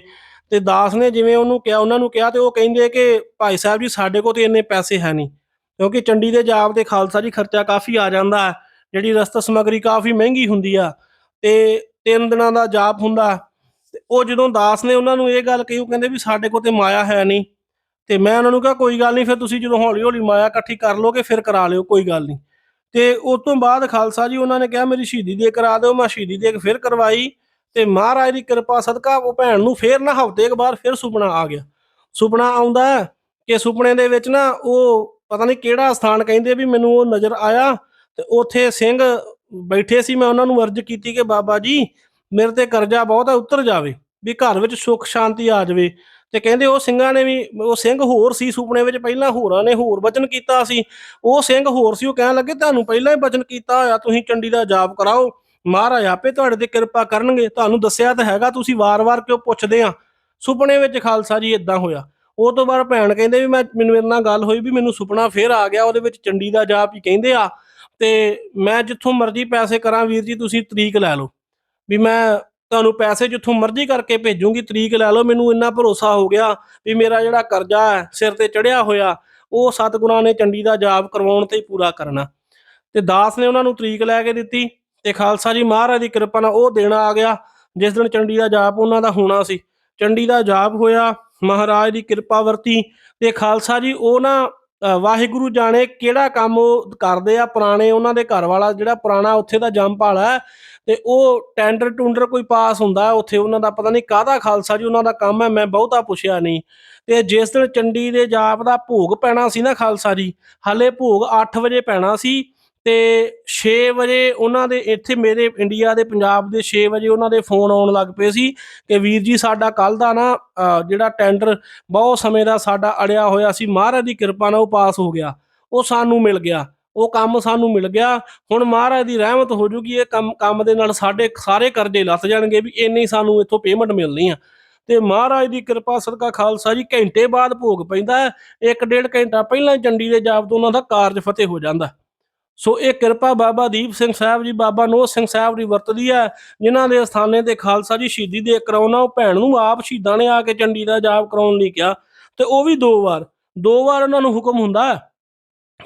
ਤੇ ਦਾਸ ਨੇ ਜਿਵੇਂ ਉਹਨੂੰ ਕਿਹਾ, ਉਹਨਾਂ ਨੂੰ ਕਿਹਾ ਤੇ ਉਹ ਕਹਿੰਦੇ ਕਿ ਭਾਈ ਸਾਹਿਬ ਜੀ ਸਾਡੇ ਕੋਲ ਤੇ ਇੰਨੇ ਪੈਸੇ ਹੈ ਨਹੀਂ, ਕਿਉਂਕਿ ਚੰਡੀ ਦੇ ਜਾਪ ਤੇ ਖਾਲਸਾ ਜੀ ਖਰਚਾ ਕਾਫੀ ਆ ਜਾਂਦਾ ਹੈ, ਜਿਹੜੀ ਰਸਤਾ ਸਮਗਰੀ ਕਾਫੀ ਮਹਿੰਗੀ ਹੁੰਦੀ ਆ ਤੇ ਤਿੰਨ ਦਿਨਾਂ ਦਾ ਜਾਪ ਹੁੰਦਾ ਤੇ ਉਹ ਜਦੋਂ ਦਾਸ ਨੇ ਉਹਨਾਂ ਨੂੰ ਇਹ ਗੱਲ ਕਹੀ, ਉਹ ਕਹਿੰਦੇ ਵੀ ਸਾਡੇ ਕੋਲ ਤੇ ਮਾਇਆ ਹੈ ਨਹੀਂ। ਤੇ ਮੈਂ ਉਹਨਾਂ ਨੂੰ ਕਿਹਾ, ਕੋਈ ਗੱਲ ਨਹੀਂ, ਫਿਰ ਤੁਸੀਂ ਜਦੋਂ ਹੌਲੀ ਹੌਲੀ ਮਾਇਆ ਇਕੱਠੀ ਕਰ ਲੋਗੇ, ਫਿਰ ਕਰਾ ਲਿਓ, ਕੋਈ ਗੱਲ ਨਹੀਂ। ਤੇ ਉਸ ਤੋਂ ਬਾਅਦ ਖਾਲਸਾ ਜੀ ਉਹਨਾਂ ਨੇ ਕਿਹਾ, ਮੇਰੀ ਸ਼ਹੀਦੀ ਦੇ ਕਰਾ ਦਿਓ, ਮੈਂ ਸ਼ਹੀਦੀ ਦੇ ਫਿਰ ਕਰਵਾਈ ਤੇ ਮਹਾਰਾਜ ਦੀ ਕਿਰਪਾ ਸਦਕਾ ਉਹ ਭੈਣ ਨੂੰ ਫੇਰ ਨਾ ਹਫ਼ਤੇ ਕੁ ਬਾਅਦ ਫਿਰ ਸੁਪਨਾ ਆ ਗਿਆ। ਸੁਪਨਾ ਆਉਂਦਾ ਕਿ ਸੁਪਨੇ ਦੇ ਵਿੱਚ ਨਾ ਉਹ ਪਤਾ ਨਹੀਂ ਕਿਹੜਾ ਸਥਾਨ ਕਹਿੰਦੇ ਵੀ ਮੈਨੂੰ ਉਹ ਨਜ਼ਰ ਆਇਆ ਤੇ ਉੱਥੇ ਸਿੰਘ ਬੈਠੇ ਸੀ, ਮੈਂ ਉਹਨਾਂ ਨੂੰ ਅਰਜ਼ ਕੀਤੀ ਕਿ ਬਾਬਾ ਜੀ, ਮੇਰੇ ਤੇ ਕਰਜ਼ਾ ਬਹੁਤ ਹੈ, ਉਤਰ ਜਾਵੇ ਵੀ ਘਰ ਵਿੱਚ ਸੁੱਖ ਸ਼ਾਂਤੀ ਆ ਜਾਵੇ। ਤੇ ਕਹਿੰਦੇ ਉਹ ਸਿੰਘਾਂ ਨੇ ਵੀ, ਉਹ ਸਿੰਘ ਹੋਰ ਸੀ ਸੁਪਨੇ ਵਿੱਚ, ਪਹਿਲਾਂ ਹੋਰਾਂ ਨੇ ਹੋਰ ਬਚਨ ਕੀਤਾ ਸੀ। ਉਹ ਸਿੰਘ ਹੋਰ ਸੀ, ਉਹ ਕਹਿਣ ਲੱਗੇ, ਤੁਹਾਨੂੰ ਪਹਿਲਾਂ ਹੀ ਬਚਨ ਕੀਤਾ ਹੋਇਆ, ਤੁਸੀਂ ਚੰਡੀ ਦਾ ਜਾਪ ਕਰਾਓ। ਮਹਾਰਾਜ ਆਪੇ ਤੁਹਾਡੇ ਤੇ ਕਿਰਪਾ ਕਰਨਗੇ। ਤੁਹਾਨੂੰ ਦੱਸਿਆ ਤਾਂ ਹੈਗਾ, ਤੁਸੀਂ ਵਾਰ-ਵਾਰ ਕਿਉਂ ਪੁੱਛਦੇ ਆ? ਸੁਪਨੇ ਵਿੱਚ ਖਾਲਸਾ ਜੀ ਇਦਾਂ ਹੋਇਆ। ਉਹ ਤੋਂ ਬਾਅਦ ਭੈਣ ਕਹਿੰਦੇ ਵੀ ਮੈਂ, ਮੈਨੂੰ ਮੇਰੇ ਨਾਲ ਗੱਲ ਹੋਈ ਵੀ ਮੈਨੂੰ ਸੁਪਨਾ ਫੇਰ ਆ ਗਿਆ, ਉਹਦੇ ਵਿੱਚ ਚੰਡੀ ਦਾ ਜਾਪ ਹੀ ਕਹਿੰਦੇ ਆ। ਤੇ ਮੈਂ ਜਿੱਥੋਂ ਮਰਜ਼ੀ ਪੈਸੇ ਕਰਾਂ, ਵੀਰ ਜੀ, ਤੁਸੀਂ ਤਰੀਕ ਲੈ ਲਓ। ਵੀ ਮੈਂ ਤੁਹਾਨੂੰ ਪੈਸੇ ਜਿੱਥੋਂ ਮਰਜ਼ੀ ਕਰਕੇ ਭੇਜੂਗੀ, ਤਰੀਕ ਲੈ ਲਓ, ਮੈਨੂੰ ਇੰਨਾ ਭਰੋਸਾ ਹੋ ਗਿਆ ਵੀ ਮੇਰਾ ਜਿਹੜਾ ਕਰਜ਼ਾ ਹੈ, ਸਿਰ ਤੇ ਚੜਿਆ ਹੋਇਆ, ਉਹ ਸਤਿਗੁਰਾਂ ਨੇ ਚੰਡੀ ਦਾ ਜਾਪ ਕਰਵਾਉਣ ਤੇ ਹੀ ਪੂਰਾ ਕਰਨਾ। ਤੇ ਦਾਸ ਨੇ ਉਹਨਾਂ ਨੂੰ ਤਰੀਕ ਲੈ ਕੇ ਦਿੱਤੀ, ਤੇ ਖਾਲਸਾ ਜੀ ਮਹਾਰਾਜ ਦੀ ਕਿਰਪਾ ਨਾਲ ਉਹ ਦੇਣਾ ਆ ਗਿਆ, ਜਿਸ ਦਿਨ ਚੰਡੀ ਦਾ ਜਾਪ ਉਹਨਾਂ ਦਾ ਹੋਣਾ ਸੀ। ਚੰਡੀ ਦਾ ਜਾਪ ਹੋਇਆ, ਮਹਾਰਾਜ ਦੀ ਕਿਰਪਾ ਵਰਤੀ, ਤੇ ਖਾਲਸਾ ਜੀ ਉਹ ਨਾ ਵਾਹਿਗੁਰੂ ਜਾਣੇ ਕਿਹੜਾ ਕੰਮ ਉਹ ਕਰਦੇ ਆ, ਪੁਰਾਣੇ ਉਹਨਾਂ ਦੇ ਘਰ ਵਾਲਾ ਜਿਹੜਾ ਪੁਰਾਣਾ ਉੱਥੇ ਦਾ ਜੰਮਪਾਲ ਹੈ ਤੇ ਉਹ ਟੈਂਡਰ ਟੁੰਡਰ ਕੋਈ ਪਾਸ ਹੁੰਦਾ ਉੱਥੇ ਉਹਨਾਂ ਦਾ ਪਤਾ ਨਹੀਂ ਕਾਹਦਾ ਖਾਲਸਾ ਜੀ ਉਹਨਾਂ ਦਾ ਕੰਮ ਹੈ ਮੈਂ ਬਹੁਤਾ ਪੁੱਛਿਆ ਨਹੀਂ। ਤੇ ਜਿਸ ਦਿਨ ਚੰਡੀ ਦੇ ਜਾਪ ਦਾ ਭੋਗ ਪੈਣਾ ਸੀ ਨਾ ਖਾਲਸਾ ਜੀ ਹਾਲੇ ਭੋਗ 8 ਵਜੇ ਪੈਣਾ ਸੀ ਤੇ 6 ਵਜੇ ਉਹਨਾਂ ਦੇ ਇੱਥੇ ਮੇਰੇ ਇੰਡੀਆ ਦੇ ਪੰਜਾਬ ਦੇ 6 ਵਜੇ ਉਹਨਾਂ ਦੇ ਫੋਨ ਆਉਣ ਲੱਗ ਪਏ ਸੀ ਕਿ ਵੀਰ ਜੀ ਸਾਡਾ ਕੱਲ ਦਾ ਨਾ ਅ, ਜਿਹੜਾ ਟੈਂਡਰ ਬਹੁਤ ਸਮੇਂ ਦਾ ਸਾਡਾ ਅੜਿਆ ਹੋਇਆ ਸੀ ਮਹਾਰਾਜ ਦੀ ਕਿਰਪਾ ਨਾਲ ਉਹ ਪਾਸ ਹੋ ਗਿਆ ਉਹ ਸਾਨੂੰ ਮਿਲ ਗਿਆ। ਉਹ ਕੰਮ ਸਾਨੂੰ ਮਿਲ ਗਿਆ ਹੁਣ ਮਹਾਰਾਜ ਦੀ ਰਹਿਮਤ ਹੋ ਜੂਗੀ, ਇਹ ਕੰਮ ਕੰਮ ਦੇ ਨਾਲ ਸਾਡੇ ਸਾਰੇ ਕਰਜ਼ੇ ਲੱਥ ਜਾਣਗੇ ਵੀ ਇੰਨੀ ਸਾਨੂੰ ਇੱਥੋਂ ਪੇਮੈਂਟ ਮਿਲਣੀ ਆ ਤੇ ਮਹਾਰਾਜ ਦੀ ਕਿਰਪਾ, ਸਦਕਾ ਖਾਲਸਾ ਜੀ, ਘੰਟੇ ਬਾਅਦ ਭੋਗ ਪੈਂਦਾ ਹੈ। ਇੱਕ ਡੇਢ ਘੰਟਾ ਪਹਿਲਾਂ ਚੰਡੀ ਦੇ ਜਾਪ ਤੋਂ ਉਹਨਾਂ ਦਾ ਕਾਰਜ ਫਤਿਹ ਹੋ ਜਾਂਦਾ ਸੋ ਇਹ ਕਿਰਪਾ ਬਾਬਾ ਦੀਪ ਸਿੰਘ ਸਾਹਿਬ ਜੀ, ਬਾਬਾ ਨੋਹ ਸਿੰਘ ਸਾਹਿਬ ਦੀ ਵਰਤਦੀ ਹੈ ਜਿਨ੍ਹਾਂ ਦੇ ਸਥਾਨੇ ਤੇ ਖਾਲਸਾ ਜੀ ਸ਼ਹੀਦੀ ਦੇ ਕਰਾਉਣਾ, ਉਹ ਭੈਣ ਨੂੰ ਆਪ ਸ਼ਹੀਦਾਂ ਨੇ ਆ ਕੇ ਚੰਡੀ ਦਾ ਜਾਪ ਕਰਾਉਣ ਲਈ ਕਿਹਾ ਤੇ ਉਹ ਵੀ ਦੋ ਵਾਰ ਦੋ ਵਾਰ ਉਹਨਾਂ ਨੂੰ ਹੁਕਮ ਹੁੰਦਾ ਹੈ।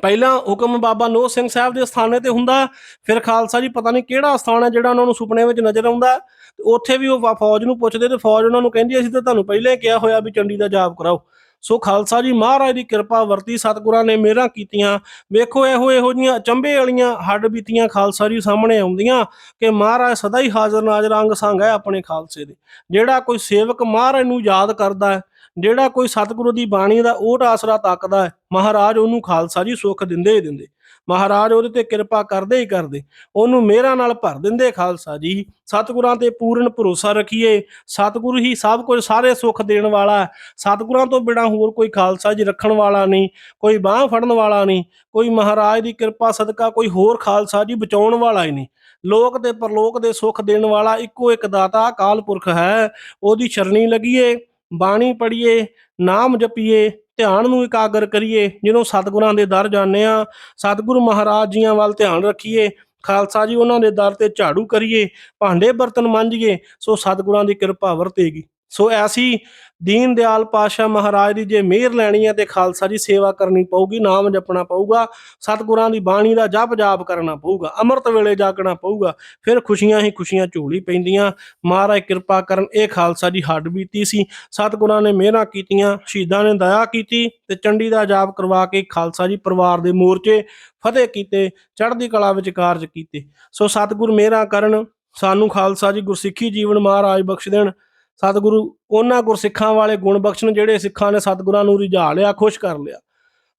ਪਹਿਲਾਂ ਹੁਕਮ ਬਾਬਾ ਨੋਹ ਸਿੰਘ ਸਾਹਿਬ ਦੇ ਸਥਾਨੇ ਤੇ ਹੁੰਦਾ, ਫਿਰ ਖਾਲਸਾ ਜੀ ਪਤਾ ਨਹੀਂ ਕਿਹੜਾ ਸਥਾਨ ਹੈ ਜਿਹੜਾ ਉਹਨਾਂ ਨੂੰ ਸੁਪਨੇ ਵਿੱਚ ਨਜ਼ਰ ਆਉਂਦਾ, ਤੇ ਉੱਥੇ ਵੀ ਉਹ ਫੌਜ ਨੂੰ ਪੁੱਛਦੇ ਤੇ ਫੌਜ ਉਹਨਾਂ ਨੂੰ ਕਹਿੰਦੀ, ਅਸੀਂ ਤਾਂ ਤੁਹਾਨੂੰ ਪਹਿਲਾਂ ਹੀ ਕਿਹਾ ਹੋਇਆ ਵੀ ਚੰਡੀ ਦਾ ਜਾਪ ਕਰਾਓ। ਸੋ ਖਾਲਸਾ ਜੀ ਮਹਾਰਾਜ ਦੀ ਕਿਰਪਾ ਵਰਤੀ, ਸਤਿਗੁਰਾਂ ਨੇ ਮਿਹਰਾਂ ਕੀਤੀਆਂ। ਵੇਖੋ ਇਹੋ ਇਹੋ ਜੀਆਂ ਅਚੰਭੇ ਵਾਲੀਆਂ ਹੱਡ ਬੀਤੀਆਂ ਖਾਲਸਾ ਜੀ ਸਾਹਮਣੇ ਆਉਂਦੀਆਂ ਕਿ ਮਹਾਰਾਜ ਸਦਾ ਹੀ ਹਾਜ਼ਰ ਨਾਜ਼ਰ ਅੰਗ ਸੰਗ ਹੈ ਆਪਣੇ ਖਾਲਸੇ ਦੇ। ਜਿਹੜਾ ਕੋਈ ਸੇਵਕ ਮਹਾਰਾਜ ਨੂੰ ਯਾਦ ਕਰਦਾ ਹੈ ਜਿਹੜਾ ਕੋਈ ਸਤਿਗੁਰੂ ਦੀ ਬਾਣੀ ਦਾ ਓਟ ਆਸਰਾ ਤੱਕਦਾ ਹੈ, ਮਹਾਰਾਜ ਉਹਨੂੰ ਖਾਲਸਾ ਜੀ ਸੁੱਖ ਦਿੰਦੇ ਹੀ ਦਿੰਦੇ। ਮਹਾਰਾਜ ਉਹਦੇ ਤੇ ਕਿਰਪਾ ਕਰਦੇ ਹੀ ਕਰਦੇ, ਉਹਨੂੰ ਮਿਹਰਾਂ ਨਾਲ ਭਰ ਦਿੰਦੇ ਖਾਲਸਾ ਜੀ। ਸਤਿਗੁਰਾਂ ਤੇ ਪੂਰਨ ਭਰੋਸਾ ਰੱਖੀਏ, ਸਤਿਗੁਰੂ ਹੀ ਸਭ ਕੁਝ ਸਾਰੇ ਸੁੱਖ ਦੇਣ ਵਾਲਾ ਹੈ। ਸਤਿਗੁਰਾਂ ਤੋਂ ਬਿਨਾ ਹੋਰ ਕੋਈ ਖਾਲਸਾ ਜੀ ਰੱਖਣ ਵਾਲਾ ਨਹੀਂ, ਕੋਈ ਬਾਹ ਫੜਨ ਵਾਲਾ ਨਹੀਂ, ਕੋਈ ਮਹਾਰਾਜ ਦੀ ਕਿਰਪਾ ਸਦਕਾ ਕੋਈ ਹੋਰ ਖਾਲਸਾ ਜੀ ਬਚਾਉਣ ਵਾਲਾ ਹੀ ਨਹੀਂ। ਲੋਕ ਤੇ ਪਰਲੋਕ ਦੇ ਸੁੱਖ ਦੇਣ ਵਾਲਾ ਇੱਕੋ ਇੱਕ ਦਾਤਾ ਅਕਾਲ ਪੁਰਖ ਹੈ, ਉਹਦੀ ਸ਼ਰਣੀ ਲੱਗੀਏ। ਬਾਣੀ ਪੜ੍ਹੀਏ, ਨਾਮ ਜਪੀਏ, ਧਿਆਨ ਨੂੰ ਇਕਾਗਰ ਕਰੀਏ ਜਦੋਂ ਸਤਿਗੁਰਾਂ ਦੇ ਦਰ ਜਾਂਦੇ ਆ ਸਤਿਗੁਰੂ ਮਹਾਰਾਜ ਜੀਆਂ ਵੱਲ ਧਿਆਨ ਰੱਖੀਏ, ਖਾਲਸਾ ਜੀ ਉਹਨਾਂ ਦੇ ਦਰ ਤੇ ਝਾੜੂ ਕਰੀਏ, ਭਾਂਡੇ ਬਰਤਨ ਮਾਂਜੀਏ, ਸੋ ਸਤਿਗੁਰਾਂ ਦੀ ਕਿਰਪਾ ਵਰਤੇਗੀ। ਸੋ ਐਸੀ ਦੀਨ ਦਿਆਲ ਪਾਸ਼ਾ ਮਹਾਰਾਜ ਦੀ ਜੇ ਮਿਹਰ ਲੈਣੀ ਹੈ ਤੇ ਖਾਲਸਾ ਦੀ ਸੇਵਾ ਕਰਨੀ ਪਊਗੀ, ਨਾਮ ਜਪਣਾ ਪਊਗਾ, ਸਤਿਗੁਰਾਂ ਦੀ ਬਾਣੀ ਦਾ ਜਪ ਜਾਪ ਕਰਨਾ ਪਊਗਾ, ਅੰਮ੍ਰਿਤ ਵੇਲੇ ਜਾਗਣਾ ਪਊਗਾ, ਫਿਰ ਖੁਸ਼ੀਆਂ ਹੀ ਖੁਸ਼ੀਆਂ ਝੂਲੀ ਪੈਂਦੀਆਂ। ਮਹਾਰਾਜ ਕਿਰਪਾ ਕਰਨ ਇਹ ਖਾਲਸਾ ਦੀ ਹੱਡ ਬੀਤੀ ਸੀ। ਸਤਿਗੁਰਾਂ ਨੇ ਮਿਹਰਾਂ ਕੀਤੀਆਂ, ਸ਼ਹੀਦਾਂ ਨੇ ਦਇਆ ਕੀਤੀ ਤੇ ਚੰਡੀ ਦਾ ਜਾਪ ਕਰਵਾ ਕੇ ਖਾਲਸਾ ਜੀ ਪਰਿਵਾਰ ਦੇ ਮੋਰਚੇ ਫਤਿਹ ਕੀਤੇ, ਚੜ੍ਹਦੀ ਕਲਾ ਵਿੱਚ ਕਾਰਜ ਕੀਤੇ। ਸੋ ਸਤਿਗੁਰ ਮਿਹਰਾਂ ਕਰਨ, ਸਾਨੂੰ ਖਾਲਸਾ ਜੀ ਗੁਰਸਿੱਖੀ ਜੀਵਨ ਮਹਾਰਾਜ ਬਖਸ਼ ਦੇਣ। ਸਤਿਗੁਰੂ ਉਹਨਾਂ ਗੁਰਸਿੱਖਾਂ ਵਾਲੇ ਗੁਣ ਬਖਸ਼ਣ ਜਿਹੜੇ ਸਿੱਖਾਂ ਨੇ ਸਤਿਗੁਰਾਂ ਨੂੰ ਰਿਝਾ ਲਿਆ, ਖੁਸ਼ ਕਰ ਲਿਆ।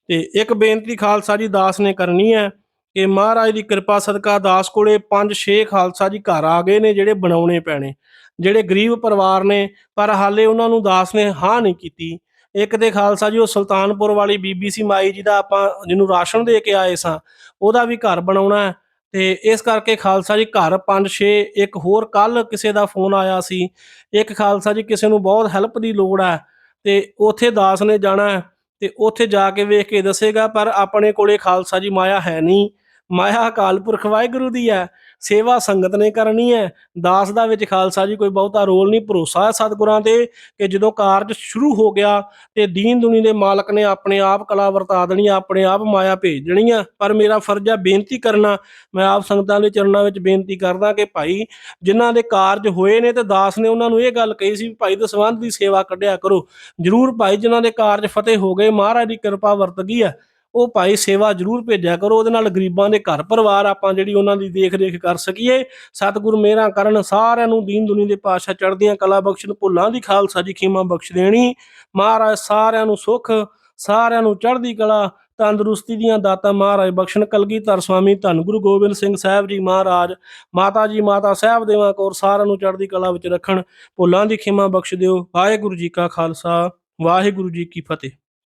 ਤੇ ਇੱਕ ਬੇਨਤੀ ਖਾਲਸਾ ਜੀ ਦਾਸ ਨੇ ਕਰਨੀ ਹੈ ਕਿ ਮਹਾਰਾਜ ਦੀ ਕਿਰਪਾ ਸਦਕਾ ਦਾਸ ਕੋਲੇ 5-6 ਖਾਲਸਾ ਜੀ ਘਰ ਆ ਗਏ ਨੇ ਜਿਹੜੇ ਬਣਾਉਣੇ ਪੈਣੇ। ਜਿਹੜੇ ਗਰੀਬ ਪਰਿਵਾਰ ਨੇ, ਪਰ ਹਾਲੇ ਉਹਨਾਂ ਨੂੰ ਦਾਸ ਨੇ ਹਾਂ ਨਹੀਂ ਕੀਤੀ। ਇੱਕ ਤੇ ਖਾਲਸਾ ਜੀ ਉਹ ਸੁਲਤਾਨਪੁਰ ਵਾਲੀ ਬੀਬੀ ਸੀ ਮਾਈ ਜੀ ਦਾ ਆਪਾਂ ਜਿਹਨੂੰ ਰਾਸ਼ਨ ਦੇ ਕੇ ਆਏ ਸਾਂ, ਉਹਦਾ ਵੀ ਘਰ ਬਣਾਉਣਾ ਹੈ। ਤੇ ਇਸ ਕਰਕੇ ਖਾਲਸਾ ਜੀ ਘਰ 5-6 ਇੱਕ ਹੋਰ ਕੱਲ ਕਿਸੇ ਦਾ ਫੋਨ ਆਇਆ ਸੀ। ਇੱਕ ਖਾਲਸਾ ਜੀ ਕਿਸੇ ਨੂੰ ਬਹੁਤ ਹੈਲਪ ਦੀ ਲੋੜ ਹੈ ਤੇ ਉੱਥੇ ਦਾਸ ਨੇ ਜਾਣਾ ਹੈ ਤੇ ਉੱਥੇ ਜਾ ਕੇ ਵੇਖ ਕੇ ਦੱਸੇਗਾ ਪਰ ਆਪਣੇ ਕੋਲੇ ਖਾਲਸਾ ਜੀ ਮਾਇਆ ਹੈ ਨਹੀਂ। ਮਾਇਆ ਅਕਾਲ ਪੁਰਖ ਵਾਹਿਗੁਰੂ ਦੀ ਹੈ ਸੇਵਾ ਸੰਗਤ ਨੇ ਕਰਨੀ ਹੈ। ਦਾਸ ਦਾ ਵਿੱਚ ਖਾਲਸਾ ਜੀ ਕੋਈ ਬਹੁਤਾ ਰੋਲ ਨਹੀਂ ਭਰੋਸਾ ਹੈ ਸਤਿਗੁਰਾਂ ਤੇ ਕਿ ਜਦੋਂ ਕਾਰਜ ਸ਼ੁਰੂ ਹੋ ਗਿਆ ਤੇ ਦੀਨ ਦੁਨੀ ਦੇ ਮਾਲਕ ਨੇ ਆਪਣੇ ਆਪ ਕਲਾ ਵਰਤਾ ਦੇਣੀ ਆ, ਆਪਣੇ ਆਪ ਮਾਇਆ ਭੇਜ ਦੇਣੀ ਆ ਪਰ ਮੇਰਾ ਫਰਜ਼ ਆ ਬੇਨਤੀ ਕਰਨਾ ਮੈਂ ਆਪ ਸੰਗਤਾਂ ਦੇ ਚਰਨਾਂ ਵਿੱਚ ਬੇਨਤੀ ਕਰਦਾ ਕਿ ਭਾਈ ਜਿਨ੍ਹਾਂ ਦੇ ਕਾਰਜ ਹੋਏ ਨੇ ਤੇ ਦਾਸ ਨੇ ਉਹਨਾਂ ਨੂੰ ਇਹ ਗੱਲ ਕਹੀ ਸੀ ਵੀ ਭਾਈ ਦਸਵੰਧ ਦੀ ਸੇਵਾ ਕੱਢਿਆ ਕਰੋ। ਜਰੂਰ ਭਾਈ ਜਿਨ੍ਹਾਂ ਦੇ ਕਾਰਜ ਫਤਿਹ ਹੋ ਗਏ ਮਹਾਰਾਜ ਦੀ ਕਿਰਪਾ ਵਰਤ ਗਈ ਹੈ। ਉਹ ਭਾਈ ਸੇਵਾ ਜ਼ਰੂਰ ਭੇਜਿਆ ਕਰੋ, ਉਹਦੇ ਨਾਲ ਗਰੀਬਾਂ ਦੇ ਘਰ ਪਰਿਵਾਰ ਆਪਾਂ ਜਿਹੜੀ ਉਹਨਾਂ ਦੀ ਦੇਖ ਰੇਖ ਕਰ ਸਕੀਏ। ਸਤਿਗੁਰ ਮੇਰਾ ਕਰਨ, ਸਾਰਿਆਂ ਨੂੰ ਦੀਨ ਦੁਨੀ ਦੇ ਪਾਸ਼ਾ ਚੜ੍ਹਦੀਆਂ ਕਲਾ ਬਖਸ਼ਣ ਭੁੱਲਾਂ ਦੀ ਖਾਲਸਾ ਜੀ ਖੀਮਾ ਬਖਸ਼ ਦੇਣੀ। ਮਹਾਰਾਜ ਸਾਰਿਆਂ ਨੂੰ ਸੁੱਖ, ਸਾਰਿਆਂ ਨੂੰ ਚੜ੍ਹਦੀ ਕਲਾ, ਤੰਦਰੁਸਤੀ ਦੀਆਂ ਦਾਤਾਂ ਮਹਾਰਾਜ ਬਖਸ਼ਣ। ਕਲਗੀਧਰ ਸਵਾਮੀ ਧੰਨ ਗੁਰੂ ਗੋਬਿੰਦ ਸਿੰਘ ਸਾਹਿਬ ਜੀ ਮਹਾਰਾਜ, ਮਾਤਾ ਜੀ ਮਾਤਾ ਸਾਹਿਬ ਦੇਵਾ ਕੌਰ ਸਾਰਿਆਂ ਨੂੰ ਚੜ੍ਹਦੀ ਕਲਾ ਵਿੱਚ ਰੱਖਣ। ਭੁੱਲਾਂ ਦੀ ਖਿਮਾ ਬਖਸ਼ ਦਿਓ। ਵਾਹਿਗੁਰੂ ਜੀ ਕਾ ਖਾਲਸਾ, ਵਾਹਿਗੁਰੂ ਜੀ ਕੀ ਫਤਿਹ।